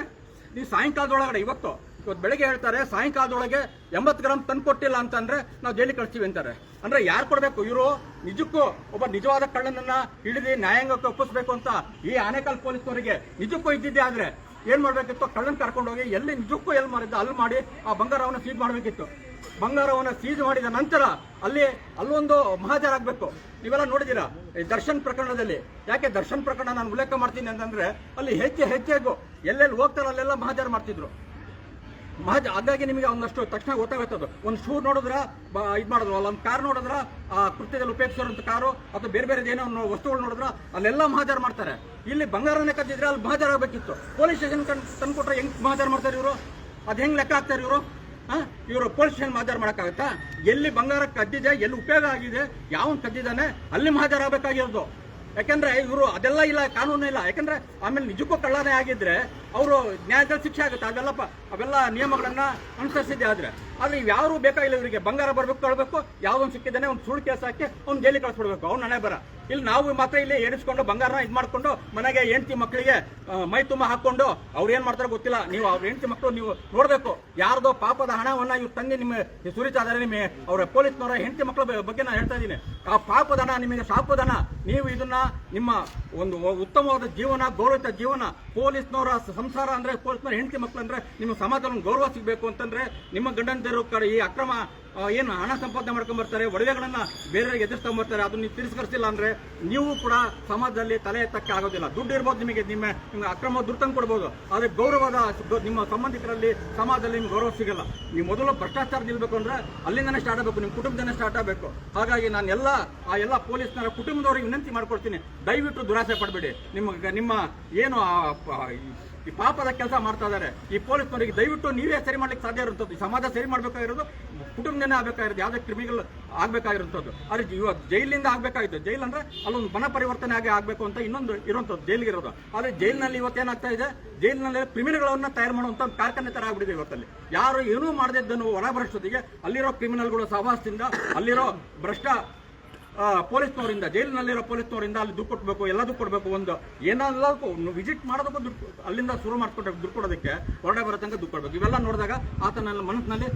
ನೀವು ಸಾಯಂಕಾಲದೊಳಗಡೆ ಇವತ್ತು ಇವತ್ತು ಬೆಳಗ್ಗೆ ಹೇಳ್ತಾರೆ, ಸಾಯಂಕಾಲದೊಳಗೆ ಎಂಬತ್ತು ಗ್ರಾಮ್ ತಂದು ಕೊಟ್ಟಿಲ್ಲ ಅಂತಂದ್ರೆ ನಾವು ಜೈಲಿಗೆ ಕಳಿಸ್ತೀವಿ ಅಂತಾರೆ. ಅಂದ್ರೆ ಯಾರು ಕೊಡಬೇಕು? ಇವರು ನಿಜಕ್ಕೂ ಒಬ್ಬ ನಿಜವಾದ ಕಳ್ಳನನ್ನ ಹಿಡಿದು ನ್ಯಾಯಾಂಗಕ್ಕೆ ಒಪ್ಪಿಸ್ಬೇಕು ಅಂತ ಈ ಆನೇಕಲ್ ಪೊಲೀಸ್ನವರಿಗೆ ನಿಜಕ್ಕೂ ಇದ್ದಿದ್ದೆ ಆದ್ರೆ ಏನ್ ಮಾಡ್ಬೇಕಿತ್ತು? ಕಳ್ಳನ್ ಕರ್ಕೊಂಡು ಹೋಗಿ ಎಲ್ಲಿ ನಿಜಕ್ಕೂ ಎಲ್ಲಿ ಮಾಡಿದ್ದ ಅಲ್ಲಿ ಮಾಡಿ ಆ ಬಂಗಾರವನ್ನು ಸೀಜ್ ಮಾಡಬೇಕಿತ್ತು. ಬಂಗಾರವನ್ನು ಸೀಜ್ ಮಾಡಿದ ನಂತರ ಅಲ್ಲಿ ಅಲ್ಲೊಂದು ಮಹಾಜರ್ ಆಗ್ಬೇಕು. ನೀವೆಲ್ಲ ನೋಡಿದೀರಾ ಈ ದರ್ಶನ್ ಪ್ರಕರಣದಲ್ಲಿ. ಯಾಕೆ ದರ್ಶನ್ ಪ್ರಕರಣ ನಾನು ಉಲ್ಲೇಖ ಮಾಡ್ತೀನಿ ಅಂತಂದ್ರೆ ಅಲ್ಲಿ ಹೆಜ್ಜೆ ಹೆಜ್ಜೆಗೂ ಎಲ್ಲೆಲ್ಲಿ ಹೋಗ್ತಾರೋ ಅಲ್ಲೆಲ್ಲ ಮಹಾಜರ್ ಮಾಡ್ತಿದ್ರು. ಮಹಜ ಹಾಗಾಗಿ ನಿಮಗೆ ಒಂದಷ್ಟು ತಕ್ಷಣ ಗೊತ್ತಾಗುತ್ತದು. ಒಂದು ಶೂ ನೋಡಿದ್ರ ಇದು ಮಾಡಿದ್ರು, ಅಲ್ಲ ಒಂದು ಕಾರ್ ನೋಡಿದ್ರ, ಆ, ಕೃತ್ಯದಲ್ಲಿ ಉಪಯೋಗಿಸಿರುವಂತ ಕಾರು, ಅಥವಾ ಬೇರೆ ಬೇರೆ ಏನೋ ಒಂದು ವಸ್ತುಗಳು ನೋಡಿದ್ರ ಅಲ್ಲೆಲ್ಲ ಮಹಾಜಾರ ಮಾಡ್ತಾರೆ. ಇಲ್ಲಿ ಬಂಗಾರನೇ ಕದ್ದಿದ್ರೆ ಅಲ್ಲಿ ಮಹಾಜಾರ ಆಗಬೇಕಿತ್ತು. ಪೊಲೀಸ್ ಸ್ಟೇಷನ್ ತಂದ್ಕೊಟ್ರೆ ಹೆಂಗ್ ಮಹಾಜಾರ ಮಾಡ್ತಾರೆ ಇವರು? ಅದು ಹೆಂಗ್ ಲೆಕ್ಕ ಹಾಕ್ತಾರೆ ಇವರು? ಇವರು ಪೊಲೀಸ್ ಸ್ಟೇಷನ್ ಮಹಾಜಾರ ಮಾಡೋಕ್ಕಾಗತ್ತಾ? ಎಲ್ಲಿ ಬಂಗಾರ ಕದ್ದಿದೆ, ಎಲ್ಲಿ ಉಪಯೋಗ ಆಗಿದೆ, ಯಾವನ್ ಕದ್ದಿದ್ದಾನೆ, ಅಲ್ಲಿ ಮಹಾಜಾರ ಆಗಬೇಕಾಗಿರೋದು. ಯಾಕಂದ್ರೆ ಇವರು ಅದೆಲ್ಲ ಇಲ್ಲ, ಕಾನೂನು ಇಲ್ಲ. ಯಾಕಂದ್ರೆ ಆಮೇಲೆ ನಿಜಕ್ಕೂ ಕಳ್ಳನೇ ಆಗಿದ್ರೆ ಅವರು ನ್ಯಾಯದಲ್ಲಿ ಶಿಕ್ಷೆ ಆಗುತ್ತೆ. ಅದೆಲ್ಲಪ್ಪ, ಅವೆಲ್ಲ ನಿಯಮಗಳನ್ನ ಅನುಸರಿಸಿದ್ದೆ ಆದರೆ. ಆದ್ರೆ ಯಾರು ಬೇಕಾಗಿಲ್ಲ ಇವರಿಗೆ. ಬಂಗಾರ ಬರಬೇಕು ಕಳ್ಬೇಕು ಯಾವ್ದೊಂದು ಸಿಕ್ಕಿದ್ದಾನೆ ಒಂದು ಸುಳ್ಳು ಕೇಸ್ ಹಾಕಿ ಅವ್ನು ಜೈಲಿಗೆ ಕಳಿಸ್ಬಿಡ್ಬೇಕು. ಅವ್ನು ಹಣೆ ಬರ. ಇಲ್ಲಿ ನಾವು ಮಾತ್ರ ಇಲ್ಲಿ ಎಣಿಸ್ಕೊಂಡು ಬಂಗಾರನ ಇದು ಮಾಡ್ಕೊಂಡು ಮನೆಗೆ ಹೆಂಡತಿ ಮಕ್ಕಳಿಗೆ ಮೈ ತುಂಬ ಹಾಕೊಂಡು ಅವ್ರು ಏನ್ ಮಾಡ್ತಾರೆ ಗೊತ್ತಿಲ್ಲ. ನೀವು ಅವ್ರ ಹೆಂಡತಿ ಮಕ್ಕಳು ನೀವು ನೋಡಬೇಕು. ಯಾರ್ದೋ ಪಾಪದ ಹಣವನ್ನ ಇವ್ರು ತಂದೆ ನಿಮ್ಮ ಸುರಿತಾದರೆ ನಿಮಗೆ ನಿಮ್ಮ ಅವರ ಪೊಲೀಸ್ನವರ ಹೆಂಡತಿ ಮಕ್ಕಳ ಬಗ್ಗೆ ನಾನು ಹೇಳ್ತಾ ಇದ್ದೀನಿ. ಆ ಪಾಪದ ಹಣ ನಿಮಗೆ ಶಾಪದ ನೀವು ಇದನ್ನ ನಿಮ್ಮ ಒಂದು ಉತ್ತಮವಾದ ಜೀವನ, ಗೌರವಿತ ಜೀವನ ಪೊಲೀಸ್ನವರ ಸಂಸಾರ ಅಂದ್ರೆ ಪೊಲೀಸ್ನವರ ಹೆಂಡತಿ ಮಕ್ಕಳು ಅಂದ್ರೆ ನಿಮ್ಮ ಸಮಾಜದಲ್ಲಿ ಗೌರವ ಸಿಗಬೇಕು ಅಂತಂದ್ರೆ ನಿಮ್ಮ ಗಂಡಂದಿರು ಈ ಅಕ್ರಮ ಏನು ಹಣ ಸಂಪಾದನೆ ಮಾಡ್ಕೊಂಡ್ ಬರ್ತಾರೆ, ಒಡವೆಗಳನ್ನ ಬೇರೆಯವರಿಗೆ ಎದುರಿಸ್ಕೊಂಡ್ ಬರ್ತಾರೆ, ಅದನ್ನ ನೀವು ತಿರಸ್ಕರಿಸಿಲ್ಲ ಅಂದ್ರೆ ನೀವು ಕೂಡ ಸಮಾಜದಲ್ಲಿ ತಲೆ ಎತ್ತಕ್ಕೆ ಆಗೋದಿಲ್ಲ. ದುಡ್ಡು ಇರ್ಬೋದು ನಿಮಗೆ, ನಿಮ್ಮ ನಿಮ್ಗೆ ಅಕ್ರಮ ದುಡ್ಡು ಕೊಡ್ಬೋದು. ಆದ್ರೆ ಗೌರವದ ನಿಮ್ಮ ಸಂಬಂಧಿಕರಲ್ಲಿ ಸಮಾಜದಲ್ಲಿ ನಿಮ್ಗೆ ಗೌರವ ಸಿಗಲ್ಲ. ನೀವು ಮೊದಲು ಭ್ರಷ್ಟಾಚಾರ ನಿಲ್ಬೇಕು ಅಂದ್ರೆ ಅಲ್ಲಿಂದನೇ ಸ್ಟಾರ್ಟ್ ಆಗಬೇಕು, ನಿಮ್ಮ ಕುಟುಂಬದನೇ ಸ್ಟಾರ್ಟ್ ಆಗಬೇಕು. ಹಾಗಾಗಿ ನಾನು ಎಲ್ಲ, ಆ ಎಲ್ಲ ಪೊಲೀಸ್ನರ ಕುಟುಂಬದವರಿಗೆ ವಿನಂತಿ ಮಾಡ್ಕೊಳ್ತೀನಿ ದಯವಿಟ್ಟು ದುರಾಸೆ ಪಡಬೇಡಿ. ನಿಮ್ಮ ನಿಮ್ಮ ಏನು ಈ- ಪಾಪದ ಕೆಲಸ ಮಾಡ್ತಾ ಇದ್ದಾರೆ. ಈ ಪೊಲೀಸ್ನವರಿಗೆ ದಯವಿಟ್ಟು ನೀವೇ ಸರಿ ಮಾಡ್ಲಿಕ್ಕೆ ಸಾಧ್ಯ ಇರುವಂತದ್ದು ಈ ಸಮಾಜ ಸರಿ ಮಾಡ್ಬೇಕಾಗಿರೋದು ಕುಟುಂಬನೇ ಆಗ್ಬೇಕಾಗಿರೋದು. ಯಾವುದೇ ಕ್ರಿಮಿಗಳು ಆಗ್ಬೇಕಾಗಿರುವಂತದ್ದು ಆದ್ರೆ ಇವತ್ತು ಜೈಲಿಂದ ಆಗ್ಬೇಕಾಗಿತ್ತು. ಜೈಲ್ ಅಂದ್ರೆ ಅಲ್ಲೊಂದು ಮನ ಪರಿವರ್ತನೆ ಆಗಿ ಆಗ್ಬೇಕು ಅಂತ ಇನ್ನೊಂದು ಇರುವಂಥದ್ದು ಜೈಲಿಗೆ ಇರೋದು ಆದ್ರೆ ಜೈಲಿನಲ್ಲಿ ಇವತ್ತೇನಾಗ್ತಾ ಇದೆ? ಜೈಲಿನಲ್ಲಿ ಕ್ರಿಮಿನಲ್ಗಳನ್ನ ತಯಾರು ಮಾಡುವಂತ ಒಂದು ಕಾರ್ಖಾನೆ ತರ ಆಗ್ಬಿಟ್ಟಿದೆ ಇವತ್ತಲ್ಲಿ. ಯಾರು ಏನೂ ಮಾಡದಿದ್ದನ್ನು ಒಳಭ್ರಷ್ಟೊತ್ತಿಗೆ ಅಲ್ಲಿರೋ ಕ್ರಿಮಿನಲ್ಗಳು ಸಹವಾಸದಿಂದ ಅಲ್ಲಿರೋ ಭ್ರಷ್ಟ ಪೊಲೀಸ್ನವರಿಂದ, ಜೈಲಿನಲ್ಲಿರೋ ಪೊಲೀಸ್ನವರಿಂದ ಅಲ್ಲಿ ದುಡ್ಡು ಕೊಡ್ಬೇಕು ಎಲ್ಲ ದುಡ್ಡು ಕೊಡಬೇಕು ಒಂದು. ಏನಾದ್ರು ವಿಸಿಟ್ ಮಾಡೋದಕ್ಕೂ ದುಡ್ಡು ಅಲ್ಲಿಂದ ಶುರು ಮಾಡ್ಕೊಟ್ಟು ದುಡ್ಡು ಕೊಡೋದಕ್ಕೆ ಹೊರಡೆ ಬರೋ ದುಡ್ಡು ಕೊಡಬೇಕು. ಇವೆಲ್ಲ ನೋಡಿದಾಗ ಆತನ ಮನಸ್ಸಿನಲ್ಲಿ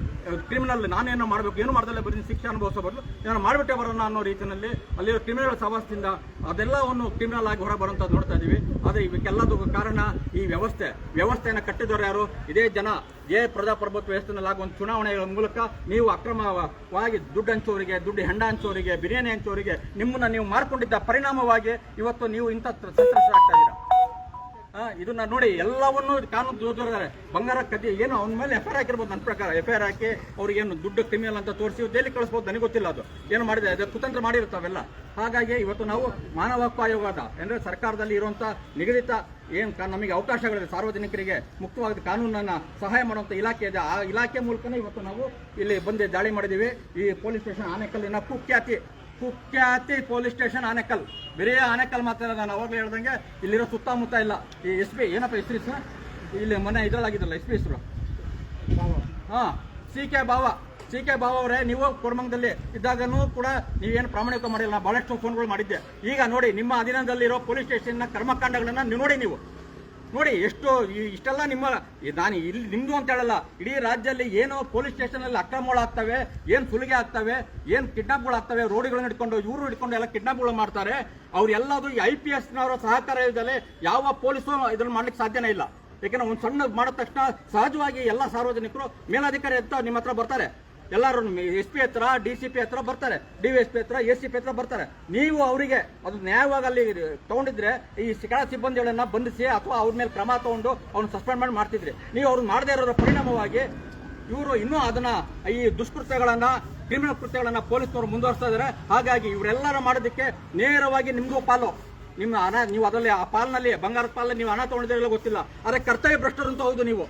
ಕ್ರಿಮಿನಲ್ ನಾನೇನೋ ಮಾಡಬೇಕು, ಏನು ಮಾಡ್ದಲ್ಲೇ ಬರೀ ಶಿಕ್ಷೆ ಅನುಭವಿಸೋ ಬದಲು ಏನೋ ಮಾಡಿಬಿಟ್ಟೆ ಬರೋಣ ಅನ್ನೋ ರೀತಿಯಲ್ಲಿ ಅಲ್ಲಿರೋ ಕ್ರಿಮಿನಲ್ ಸವಾಸದಿಂದ ಅದೆಲ್ಲವನ್ನು ಕ್ರಿಮಿನಲ್ ಆಗಿ ಹೊರ ನೋಡ್ತಾ ಇದ್ದೀವಿ ಆದರೆ ಇವಕ್ಕೆಲ್ಲದಕ್ಕೂ ಕಾರಣ ಈ ವ್ಯವಸ್ಥೆ. ವ್ಯವಸ್ಥೆಯನ್ನು ಕಟ್ಟಿದವರು ಯಾರು? ಇದೇ ಜನ. ಏ ಪ್ರಜಾಪ್ರಭುತ್ವ ವ್ಯವಸ್ಥೆನಲ್ಲಿ ಆಗುವಂತ ಚುನಾವಣೆಗಳ ಮೂಲಕ ನೀವು ಅಕ್ರಮವಾಗಿ ದುಡ್ಡು ಹಂಚೋರಿಗೆ ದುಡ್ಡು ಹೆಂಡ ಹಂಚೋರಿಗೆ ಬಿರಿಯಾನಿ ಹಂಚೋರಿಗೆ ನಿಮ್ಮನ್ನ ನೀವು ಮಾರ್ಕೊಂಡಿದ್ದ ಪರಿಣಾಮವಾಗಿ ಇವತ್ತು ನೀವು ಇಂಥ ಸಂತ್ರಸ್ತರಾಗ್ತಾ ಇದ್ದೀರಾ? ಆ, ಇದನ್ನ ನೋಡಿ ಎಲ್ಲವನ್ನು ಕಾನೂನು ಜೋದಿದ್ದಾರೆ ಬಂಗಾರ ಕದ್ದಿ ಏನು ಅವನ ಮೇಲೆ ಎಫ್ ಐ ಹಾಕಿರ್ಬೋದು ನನ್ನ ಪ್ರಕಾರ. ಎಫ್ ಹಾಕಿ ಅವ್ರಿಗೆ ಏನು ದುಡ್ಡು ಅಲ್ಲ ಅಂತ ತೋರಿಸಿ ಜೈಲಿಗೆ ಕಳಿಸ್ಬೋದು, ನನಗೆ ಗೊತ್ತಿಲ್ಲ ಅದು. ಏನು ಮಾಡಿದೆ? ಅದು ಕುತಂತ್ರ ಮಾಡಿರ್ತಾವೆಲ್ಲ ಹಾಗಾಗಿ ಇವತ್ತು ನಾವು ಮಾನವ ಹಕ್ಕು ಅಂದ್ರೆ ಸರ್ಕಾರದಲ್ಲಿ ಇರುವಂಥ ನಿಗದಿತ ಏನು ನಮಗೆ ಅವಕಾಶಗಳಿದೆ, ಸಾರ್ವಜನಿಕರಿಗೆ ಮುಕ್ತವಾದ ಕಾನೂನನ್ನ ಸಹಾಯ ಮಾಡುವಂಥ ಇಲಾಖೆ ಇದೆ. ಆ ಇಲಾಖೆ ಮೂಲಕನೇ ಇವತ್ತು ನಾವು ಇಲ್ಲಿ ಬಂದು ದಾಳಿ ಮಾಡಿದ್ದೀವಿ. ಈ ಪೊಲೀಸ್ ಸ್ಟೇಷನ್ ಆನೆಕಲ್ಲಿನ ಕುಖ್ಯಾತಿ ಕುಖ್ಯಾತಿ ಪೊಲೀಸ್ ಸ್ಟೇಷನ್ ಆನೆಕಲ್. ಬರೀ ಆನೆಕಲ್ ಮಾತ್ರ ನಾನು ಅವಾಗಲೇ ಹೇಳ್ದಂಗೆ ಇಲ್ಲಿರೋ ಸುತ್ತಮುತ್ತ ಇಲ್ಲ. ಈ ಎಸ್ ಪಿ, ಏನಪ್ಪ ಹೆಸರು ಸರ್ ಇಲ್ಲಿ ಮೊನ್ನೆ ಇದ್ರಲ್ಲಾಗಿದ್ರಲ್ಲ ಎಸ್ ಪಿ ಹೆಸರು. ಹಾ, C K Bava. C K Bava ಅವರೇ, ನೀವು ಕೋರ್ಮಂಗದಲ್ಲಿ ಇದ್ದಾಗನೂ ಕೂಡ ನೀವೇನು ಪ್ರಾಮಾಣಿಕ ಮಾಡಿಲ್ಲ. ನಾನು ಬಹಳಷ್ಟು ಫೋನ್ಗಳು ಮಾಡಿದ್ದೆ. ಈಗ ನೋಡಿ, ನಿಮ್ಮ ಅಧೀನದಲ್ಲಿರೋ ಪೊಲೀಸ್ ಸ್ಟೇಷನ್ನ ಕರ್ಮಕಾಂಡಗಳನ್ನ ನೋಡಿ ನೀವು. ನೋಡಿ, ಎಷ್ಟು ಇಷ್ಟೆಲ್ಲ ನಿಮ್ಮ ನಾನು ಇಲ್ಲಿ ನಿಮ್ದು ಅಂತ ಹೇಳಲ್ಲ, ಇಡೀ ರಾಜ್ಯದಲ್ಲಿ ಏನು ಪೊಲೀಸ್ ಸ್ಟೇಷನ್ ಅಲ್ಲಿ ಅಕ್ರಮಗಳು ಆಗ್ತವೆ, ಏನ್ ಸುಲಿಗೆ ಆಗ್ತವೆ, ಏನು ಕಿಡ್ನಾಪ್ಗಳಾಗ್ತವೆ ರೋಡಿಗಳನ್ನ ಹಿಡ್ಕೊಂಡು, ಇವರು ಹಿಡ್ಕೊಂಡು ಎಲ್ಲ ಕಿಡ್ನಾಪ್ಗಳು ಮಾಡ್ತಾರೆ, ಅವ್ರೆಲ್ಲದು ಈ ಐ ಪಿ ಎಸ್ ನವರ ಸಹಕಾರ ಇಲ್ಲದೆ ಯಾವ ಪೊಲೀಸು ಇದನ್ನು ಮಾಡ್ಲಿಕ್ಕೆ ಸಾಧ್ಯನೇ ಇಲ್ಲ. ಯಾಕಂದ್ರೆ ಒಂದು ಸಣ್ಣ ಮಾಡಿದ ತಕ್ಷಣ ಸಹಜವಾಗಿ ಎಲ್ಲ ಸಾರ್ವಜನಿಕರು ಮೇಲಾಧಿಕಾರಿ ಅಂತ ನಿಮ್ಮ ಹತ್ರ ಬರ್ತಾರೆ. ಎಲ್ಲರೂ ಎಸ್ ಪಿ ಹತ್ರ, ಡಿ ಸಿ ಪಿ ಹತ್ರ ಬರ್ತಾರೆ. ಡಿ ಎಸ್ ಪಿ ಹತ್ರ, ಎಸ್ ಸಿ ಪಿ ಹತ್ರ ಬರ್ತಾರೆ. ನೀವು ಅವರಿಗೆ ಅದು ನ್ಯಾಯವಾಗಿ ಅಲ್ಲಿ ತಗೊಂಡಿದ್ರೆ ಈ ಶಿಕಾರ ಸಿಬ್ಬಂದಿಗಳನ್ನ ಬಂಧಿಸಿ ಅಥವಾ ಅವ್ರ ಮೇಲೆ ಕ್ರಮ ತಗೊಂಡು ಅವ್ನ ಸಸ್ಪೆಂಡ್ ಮಾಡಿ ಮಾಡ್ತಿದ್ರಿ. ನೀವು ಅವ್ರನ್ನ ಮಾಡದೇ ಇರೋದ್ರ ಪರಿಣಾಮವಾಗಿ ಇವರು ಇನ್ನೂ ಅದನ್ನ ಈ ದುಷ್ಕೃತ್ಯಗಳನ್ನ ಕ್ರಿಮಿನಲ್ ಕೃತ್ಯಗಳನ್ನ ಪೊಲೀಸ್ನವರು ಮುಂದುವರಿಸ್ತಾ ಇದ್ದಾರೆ ಹಾಗಾಗಿ ಇವರೆಲ್ಲರ ಮಾಡೋದಕ್ಕೆ ನೇರವಾಗಿ ನಿಮಗೂ ಪಾಲು. ನಿಮ್ಮ ಹಣ ನೀವು ಅದರಲ್ಲಿ ಆ ಪಾಲ್ನಲ್ಲಿ, ಬಂಗಾರದ ಪಾಲ್ನಲ್ಲಿ ನೀವು ಹಣ ತಗೊಂಡಿದ್ದೀರಲ್ಲ ಗೊತ್ತಿಲ್ಲ. ಆದರೆ ಕರ್ತವ್ಯ ಭ್ರಷ್ಟರಂತೂ ಹೌದು ನೀವು.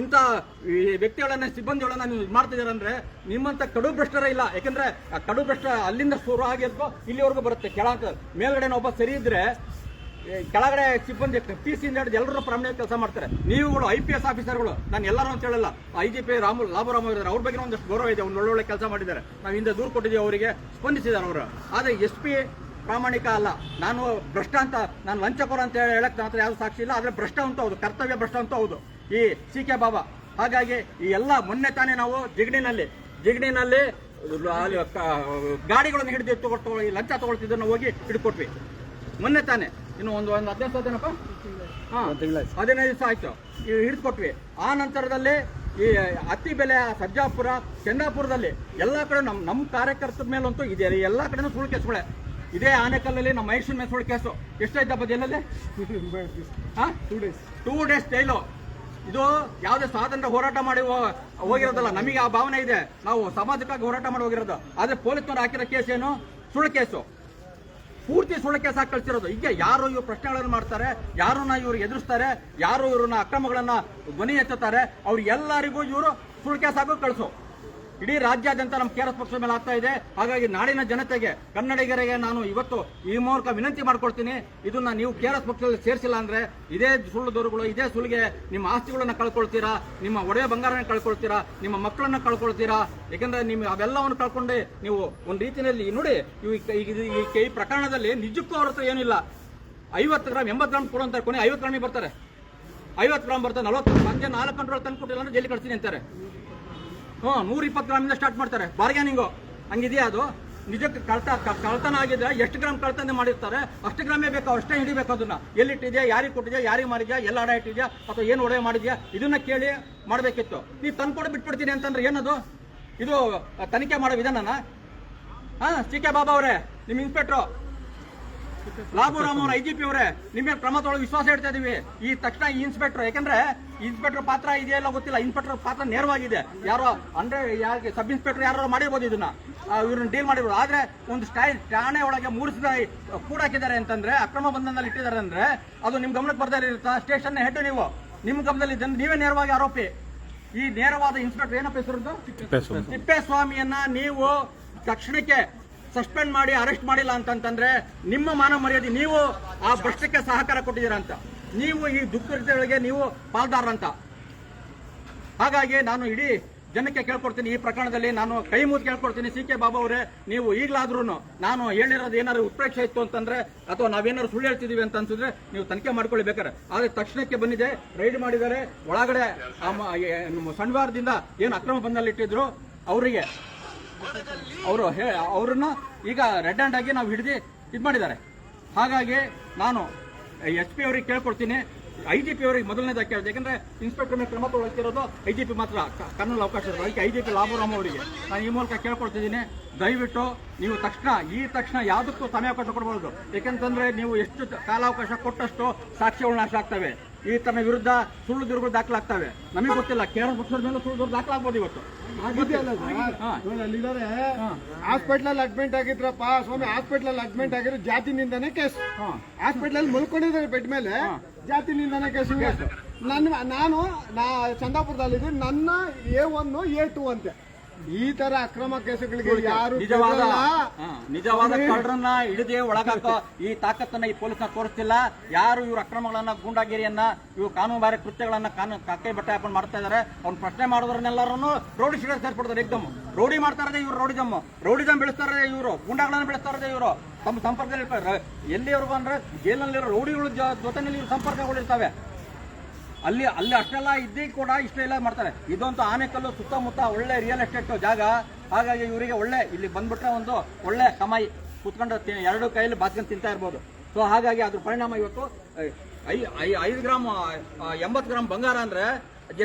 ಇಂಥ ವ್ಯಕ್ತಿಗಳನ್ನ, ಸಿಬ್ಬಂದಿಗಳನ್ನ ನೀವು ಇದು ಮಾಡ್ತಿದ್ದೀರ ಅಂದ್ರೆ ನಿಮ್ಮಂತ ಕಡು ಭ್ರಷ್ಟರೇ ಇಲ್ಲ. ಯಾಕಂದ್ರೆ ಆ ಕಡು ಭ್ರಷ್ಟ ಅಲ್ಲಿಂದ ಶುರು ಆಗಿರ್ಕೋ ಇಲ್ಲಿವರೆಗೂ ಬರುತ್ತೆ. ಕೆಳಗೆ ಮೇಲ್ಗಡೆ ಒಬ್ಬ ಸರಿ ಇದ್ರೆ ಕೆಳಗಡೆ ಸಿಬ್ಬಂದಿ ಪಿ ಸಿ ಹಿಡಿದು ಎಲ್ಲರೂ ಪ್ರಾಮಾಣಿಕ ಕೆಲಸ ಮಾಡ್ತಾರೆ. ನೀವುಗಳು ಐ ಪಿ ಎಸ್ ಆಫೀಸರ್ಗಳು ನಾನು ಎಲ್ಲರೂ ಅಂತ ಹೇಳಲ್ಲ. ಐ ಜಿ ಪಿ ರಾಮು, ಲಾಭರಾಮ್ ಇದ್ದಾರೆ. ಅವ್ರ ಬಗ್ಗೆ ಒಂದಷ್ಟು ಗೌರವ ಇದೆ. ಒಂದು ಒಳ್ಳೊಳ್ಳೆ ಕೆಲಸ ಮಾಡಿದ್ದಾರೆ. ನಾವು ಹಿಂದೆ ದೂರು ಕೊಟ್ಟಿದ್ದೀವಿ ಅವರಿಗೆ, ಸ್ಪಂದಿಸಿದ್ದಾರೆ ಅವರು. ಆದರೆ ಎಸ್ ಪಿ ಪ್ರಾಮಾಣಿಕ ಅಲ್ಲ. ನಾನು ಭ್ರಷ್ಟ ಅಂತ, ನಾನು ವಂಚಕರು ಅಂತ ಹೇಳಕ್ಕೆ ಹೇಳಕ್ ನನ್ನ ಹತ್ರ ಯಾವ್ದು ಸಾಕ್ಷಿ ಇಲ್ಲ. ಆದರೆ ಭ್ರಷ್ಟ ಅಂತ ಹೌದು. ಕರ್ತವ್ಯ ಭ್ರಷ್ಟ ಅಂತ ಹೌದು. ಈ ಸಿ ಕೆ ಬಾಬಾ. ಹಾಗಾಗಿ ಈ ಎಲ್ಲ ಮೊನ್ನೆ ತಾನೇ ನಾವು ಜಿಗಣಿನಲ್ಲಿ ಜಿಗಣಿನಲ್ಲಿ ಗಾಡಿಗಳನ್ನು ಹಿಡಿದು ಈ ಲಂಚ ತಗೊಳ್ತಿದ್ದನ್ನು ಹೋಗಿ ಹಿಡ್ಕೊಟ್ವಿ. ಮೊನ್ನೆ ತಾನೆ. ಇನ್ನು ಒಂದು ಒಂದು ಹದಿನೈದು ಸಾವಿರ ದಿನಪ್ಪ ಹಾ ಹದಿನೈದು ದಿವಸ ಆಯ್ತು. ಈ ಹಿಡಿದುಕೊಟ್ವಿ ಆ ನಂತರದಲ್ಲಿ ಈ ಅತ್ತಿ ಬೆಲೆ ಸರ್ಜಾಪುರ ಚಂದಾಪುರದಲ್ಲಿ ಎಲ್ಲ ಕಡೆ ನಮ್ಮ ನಮ್ಮ ಕಾರ್ಯಕರ್ತರ ಮೇಲಂತೂ ಇದೆ. ಎಲ್ಲ ಕಡೆನೂ ಸುಳ್ಳು ಕೇಸ್ಗಳೇ ಇದೇ ಆನೆಕಲ್ಲಲ್ಲಿ ನಮ್ಮ ಮೈಸೂರು ಮೇಲೆ ಸುಳ್ಳು ಕೇಸು. ಎಷ್ಟಾಯ್ತಪ್ಪ ಜೈಲಲ್ಲಿ? Two days two days jail ಇದು ಯಾವುದೇ ಸ್ವಾತಂತ್ರ್ಯ ಹೋರಾಟ ಮಾಡಿ ಹೋಗಿರೋದಲ್ಲ, ನಮಗೆ ಆ ಭಾವನೆ ಇದೆ. ನಾವು ಸಮಾಜಕ್ಕಾಗಿ ಹೋರಾಟ ಮಾಡಿ ಹೋಗಿರೋದು. ಆದ್ರೆ ಪೊಲೀಸ್ನವ್ರು ಹಾಕಿರೋ ಕೇಸ್ ಏನು? ಸುಳ್ಳು ಕೇಸು. ಪೂರ್ತಿ ಸುಳ್ಳು ಕೇಸ್ ಹಾಕಿ ಕಳ್ಸಿರೋದು. ಈಗ ಯಾರು ಇವ್ರು ಪ್ರಶ್ನೆಗಳನ್ನು ಮಾಡ್ತಾರೆ? ಯಾರನ್ನ ಇವರು ಎದುರಿಸ್ತಾರೆ? ಯಾರು ಇವ್ರನ್ನ ಅಕ್ರಮಗಳನ್ನ ಧ್ವನಿ ಅವ್ರು ಎಲ್ಲರಿಗೂ ಇವರು ಸುಳ್ಳು ಕೇಸ್ ಹಾಕೋ ಕಳಿಸು. ಇಡೀ ರಾಜ್ಯಾದ್ಯಂತ ನಮ್ಮ ಕೆ ಪಕ್ಷದ ಮೇಲೆ ಆಗ್ತಾ ಇದೆ. ಹಾಗಾಗಿ ನಾಡಿನ ಜನತೆಗೆ, ಕನ್ನಡಿಗರಿಗೆ ನಾನು ಇವತ್ತು ಈ ಮೂಲಕ ವಿನಂತಿ ಮಾಡ್ಕೊಳ್ತೀನಿ. ಇದನ್ನ ನೀವು ಕೆ ಆರ್ ಪಕ್ಷದಲ್ಲಿ ಸೇರಿಸಿಲ್ಲ ಅಂದ್ರೆ ಇದೇ ಸುಳ್ಳು ದೂರುಗಳು, ಇದೇ ಸುಳ್ಳಿಗೆ ನಿಮ್ಮ ಆಸ್ತಿಗಳನ್ನ ಕಳ್ಕೊಳ್ತೀರಾ? ನಿಮ್ಮ ಒಡೆಯ ಬಂಗಾರನ ಕಳ್ಕೊಳ್ತೀರಾ? ನಿಮ್ಮ ಮಕ್ಕಳನ್ನ ಕಳ್ಕೊಳ್ತೀರಾ? ಯಾಕಂದ್ರೆ ನಿಮ್ಮ ಅವೆಲ್ಲವನ್ನು ಕಳ್ಕೊಂಡೆ ನೀವು ಒಂದು ರೀತಿಯಲ್ಲಿ ನೋಡಿ, ಈ- ಈ- ಪ್ರಕರಣದಲ್ಲಿ ನಿಜಕ್ಕೂ ಅವ್ರ ಹತ್ರ ಏನಿಲ್ಲ. ಐವತ್ತು ಗ್ರಾಮ್ ಎಂಬತ್ತು ಗ್ರಾಮ್ ಕೊಡುವಂತಾರೆ ಕೊನೆ ಐವತ್ತು ಗ್ರಾಮಿಗೆ ಬರ್ತಾರೆ. ಐವತ್ತು ಗ್ರಾಮ್ ಬರ್ತಾರೆ. ನಲವತ್ತು, ಸಂಜೆ ನಾಲ್ಕು ಗಂಟೆ ತಂದು ಕೊಟ್ಟಿಲ್ಲ ಅಂದ್ರೆ ಜೈಲಿಗೆ ಕಳ್ತೀನಿ ಅಂತಾರೆ. ಹ್ಞೂ ನೂರ ಇಪ್ಪತ್ತು ಗ್ರಾಮಿಂದ ಸ್ಟಾರ್ಟ್ ಮಾಡ್ತಾರೆ. ಬಾರ್ಗ್ಯಾನಿಂಗು ಹಂಗಿದೆಯಾ ಅದು? ನಿಜಕ್ಕೆ ಕಳ್ತ ಕಳತನ ಆಗಿದೆ ಎಷ್ಟು ಗ್ರಾಮ್ ಕಳ್ತನ ಮಾಡಿರ್ತಾರೆ? ಅಷ್ಟು ಗ್ರಾಮೇ ಬೇಕು, ಅಷ್ಟೇ ಹಿಡಿಬೇಕು ಅದನ್ನ. ಎಲ್ಲಿಟ್ಟಿದ್ಯಾ, ಯಾರಿಗೆ ಕೊಟ್ಟಿದ್ಯಾ, ಯಾರಿಗೆ ಮಾರಿದ್ಯಾ, ಎಲ್ಲ ಅಡ ಇಟ್ಟಿದ್ಯಾ, ಅಥವಾ ಏನು ಒಡೆ ಮಾಡಿದ್ಯಾ? ಇದನ್ನ ಕೇಳಿ ಮಾಡಬೇಕಿತ್ತು. ನೀವು ತಂದ್ಕೊಡು ಬಿಟ್ಬಿಡ್ತೀನಿ ಅಂತಂದ್ರೆ ಏನದು? ಇದು, ತನಿಖೆ ಮಾಡೋ ವಿಧಾನನ? ಹಾ, ಸಿ ಕೆ ಬಾಬಾ ಅವರೇ ನಿಮ್ಮ ಇನ್ಸ್ಪೆಕ್ಟ್ರು ಲಾಭುರಾಮ್ ಅವರ ಐಜಿಪಿ ಅವರೇ ನಿಮ್ಮ ಮೇಲೆ ಕ್ರಮ ತೊಗೊಳ್ಳೋ ವಿಶ್ವಾಸ ಇಡ್ತಾ ಇದೀವಿ. ಈ ತಕ್ಷಣ ಈ ಇನ್ಸ್ಪೆಕ್ಟರ್ ಯಾಕಂದ್ರೆ ಇನ್ಸ್ಪೆಕ್ಟರ್ ಪಾತ್ರ ಇದೆಯಾ ಇಲ್ಲ ಗೊತ್ತಿಲ್ಲ. ಇನ್ಸ್ಪೆಕ್ಟರ್ ಪಾತ್ರ ನೇರವಾಗಿದೆ. ಯಾರೋ ಅಂದ್ರೆ ಯಾರಿಗೆ ಸಬ್ ಇನ್ಸ್ಪೆಕ್ಟರ್ ಯಾರು ಮಾಡಿರ್ಬೋದು ಇದನ್ನ. ಇವ್ರನ್ನ ಡೀಲ್ ಮಾಡಿರ್ಬೋದು ಆದ್ರೆ ಒಂದು ಸ್ಟೈಲ್ ಠಾಣೆ ಒಳಗೆ ಮೂರು ಕೂಡ ಹಾಕಿದ್ದಾರೆ ಅಂತಂದ್ರೆ ಅಕ್ರಮ ಬಂಧನದಲ್ಲಿ ಇಟ್ಟಿದ್ದಾರೆ ಅಂದ್ರೆ ಅದು ನಿಮ್ ಗಮನಕ್ಕೆ ಬರ್ತಾ ಇರುತ್ತಾ? ಸ್ಟೇಷನ್ ಹೆಡ್ ನೀವು. ನಿಮ್ ಗಮನದಲ್ಲಿ ನೀವೇ ನೇರವಾಗಿ ಆರೋಪಿ. ಈ ನೇರವಾದ ಇನ್ಸ್ಪೆಕ್ಟರ್ ಏನಪ್ಪ ಹೆಸರು ತಿಪ್ಪೇಸ್ವಾಮಿಯನ್ನ ನೀವು ತಕ್ಷಣಕ್ಕೆ ಸಸ್ಪೆಂಡ್ ಮಾಡಿ ಅರೆಸ್ಟ್ ಮಾಡಿಲ್ಲ ಅಂತಂತಂದ್ರೆ ನಿಮ್ಮ ಮಾನ ಮರ್ಯಾದೆ, ನೀವು ಆ ಭ್ರಷ್ಟಕ್ಕೆ ಸಹಕಾರ ಕೊಟ್ಟಿದ್ದೀರಾ ಅಂತ. ನೀವು ಈ ದುಃಖಗಳಿಗೆ ನೀವು ಪಾಲ್ದಾರ ಅಂತ ಹಾಗಾಗಿ ನಾನು ಇಡೀ ಜನಕ್ಕೆ ಕೇಳ್ಕೊಡ್ತೀನಿ, ಈ ಪ್ರಕರಣದಲ್ಲಿ ನಾನು ಕೈ ಮುದ್ದು ಕೇಳ್ಕೊಡ್ತೀನಿ, ಸಿ ಕೆ ಬಾಬಾ ಅವರೇ, ನೀವು ಈಗಲಾದ್ರೂ ನಾನು ಹೇಳಿರೋದು ಏನಾದ್ರು ಉತ್ಪ್ರೇಕ್ಷೆ ಇತ್ತು ಅಂತಂದ್ರೆ, ಅಥವಾ ನಾವೇನಾದ್ರು ಸುಳ್ಳು ಹೇಳ್ತಿದೀವಿ ಅಂತ ಅನ್ಸಿದ್ರೆ ನೀವು ತನಿಖೆ ಮಾಡ್ಕೊಳ್ಳಿ ಬೇಕಾರೆ ಆದ್ರೆ ತಕ್ಷಣಕ್ಕೆ ಬಂದಿದೆ, ರೈಡ್ ಮಾಡಿದ್ದಾರೆ, ಒಳಗಡೆ ಸಣ್ವಾರದಿಂದ ಏನು ಅಕ್ರಮ ಬಂದಲ್ಲಿ ಇಟ್ಟಿದ್ರು ಅವರಿಗೆ. ಅವರು ಅವ್ರನ್ನ ಈಗ ರೆಡ್ ಹ್ಯಾಂಡ್ ಆಗಿ ನಾವು ಹಿಡಿದು ಇದು ಮಾಡಿದ್ದಾರೆ. ಹಾಗಾಗಿ ನಾನು ಎಸ್ ಪಿ ಅವರಿಗೆ ಕೇಳ್ಕೊಡ್ತೀನಿ. ಐ ಜಿ ಪಿ ಅವರಿಗೆ ಮೊದಲನೇದಾಗಿ ಕೇಳಿದೆ ಯಾಕಂದ್ರೆ ಇನ್ಸ್ಪೆಕ್ಟರ್ ಮೇಲೆ ಕ್ರಮ ತಗೊಳ್ತಿರೋದು ಐ ಜಿ ಪಿ ಮಾತ್ರ. ಕರ್ನಲ್ ಅವಕಾಶ ಇರೋದು. ಅದಕ್ಕೆ ಐ ಜಿ ಪಿ ಲಾಭರಾಮ್ ಅವರಿಗೆ. ನಾನು ಈ ಮೂಲಕ ಕೇಳ್ಕೊಡ್ತಿದ್ದೀನಿ. ದಯವಿಟ್ಟು ನೀವು ತಕ್ಷಣ, ಈ ತಕ್ಷಣ ಯಾವುದಕ್ಕೂ ಸಮಯಾವಕಾಶ ಕೊಡಬಾರ್ದು. ಯಾಕಂತಂದ್ರೆ ನೀವು ಎಷ್ಟು ಕಾಲಾವಕಾಶ ಕೊಟ್ಟಷ್ಟು ಸಾಕ್ಷ್ಯಗಳು ನಾಶ ಆಗ್ತವೆ. ಈ ತಮ್ಮ ವಿರುದ್ಧ ಸುಳ್ಳು ದೂರುಗಳು ದಾಖಲಾಗ್ತವೆ. ನಮಗೆ ಗೊತ್ತಿಲ್ಲ ಕೇರಳ ಪಕ್ಷದ ಮೇಲೆ ಸುಳ್ಳು ದೂರು ದಾಖಲಾಗ್ಬೋದು ಇವತ್ತು. ಹಾ. ಹಾಸ್ಪಿಟ್ಲಲ್ಲಿ ಅಡ್ಮಿಟ್ ಆಗಿದ್ರಪ್ಪ ಸ್ವಾಮಿ ಹಾಸ್ಪಿಟ್ಲಲ್ಲಿ ಅಡ್ಮಿಟ್ ಆಗಿರೋ ಜಾತಿ ಜಾತಿನಿಂದನೇ ಕೇಸ್. ಹಾಸ್ಪಿಟ್ಲಲ್ಲಿ ಮಲ್ಕೊಂಡಿದ್ದಾರೆ ಬೆಡ್ ಮೇಲೆ. ಜಾತಿ ಜಾತಿನಿಂದನೇ ಕೇಸ್ ನನ್ನ ನಾನು ನಾ ಚಂದಾಪುರದಲ್ಲಿದ್ದು ನನ್ನ ಎ ಒನ್ ಎ ಟು ಅಂತೆ. ಈ ತರ ಅಕ್ರಮ ಕೇಸುಗಳಿಗೆ ಯಾರು ನಿಜವಾದ ನಿಜವಾದ ಕಳ್ಳರನ್ನ ಹಿಡಿದೇ ಒಳಗಾಕೋ ಈ ತಾಕತ್ತನ್ನ ಈ ಪೊಲೀಸ್ನ ತೋರಿಸ್ತಿಲ್ಲ. ಯಾರು ಇವ್ರ ಅಕ್ರಮಗಳನ್ನ ಗೂಂಡಾಗಿರಿಯನ್ನ ಇವ್ರು ಕಾನೂನು ಬಾರಿ ಕೃತ್ಯಗಳನ್ನ ಕಾನೂನು ಬಟ್ಟೆ ಹಾಕೊಂಡು ಮಾಡ್ತಾ ಇದಾರೆ. ಅವ್ನ ಪ್ರಶ್ನೆ ಮಾಡೋದ್ರನ್ನೆಲ್ಲರನ್ನು ರೌಡಿ ಶಿಡ ಸೇರ್ಪಡ್ತಾರೆ ಏಕ್ದಮ್ ರೌಡಿ ಮಾಡ್ತಾ ಇರೋದೇ ಇವ್ರು ರೌಡಿಜಮ್ ರೌಡಿಜಮ್ ಬೆಳೆಸ್ತಾ ಇರೋದೇ ಇವರು ಗೂಂಡಾಗಳನ್ನ ಬೆಳೆಸ್ತಾ ಇರೋದೇ ಇವರು. ತಮ್ಮ ಸಂಪರ್ಕದಲ್ಲಿ ಇರ್ತಾರೆ. ಎಲ್ಲಿವರೆಗೂ ಅಂದ್ರೆ ಜೈಲಲ್ಲಿರೋ ರೌಡಿಗಳ ಜೊತೆನಲ್ಲಿ ಇವ್ರ ಸಂಪರ್ಕಗಳಿರ್ತವೆ ಅಲ್ಲಿ ಅಲ್ಲಿ ಅಷ್ಟೆಲ್ಲ ಇದ್ದೀ ಕೂಡ ಇಷ್ಟೆಲ್ಲ ಮಾಡ್ತಾರೆ. ಇದೊಂದು ಆನೆಕಲ್ಲು ಸುತ್ತಮುತ್ತ ಒಳ್ಳೆ ರಿಯಲ್ ಎಸ್ಟೇಟ್ ಜಾಗ. ಹಾಗಾಗಿ ಇವರಿಗೆ ಒಳ್ಳೆ, ಇಲ್ಲಿ ಬಂದ್ಬಿಟ್ರೆ ಒಂದು ಒಳ್ಳೆ ಕಮಾಯಿ ಕುತ್ಕೊಂಡು ಎರಡು ಕೈಯಲ್ಲಿ ಬಾತ್ಕೊಂಡು ತಿಂತಾ ಇರ್ಬೋದು. ಸೊ ಹಾಗಾಗಿ ಅದ್ರ ಪರಿಣಾಮ ಇವತ್ತು, ಐ- ಐದು ಗ್ರಾಮ್ ಎಂಬತ್ತು ಗ್ರಾಮ್ ಬಂಗಾರ ಅಂದ್ರೆ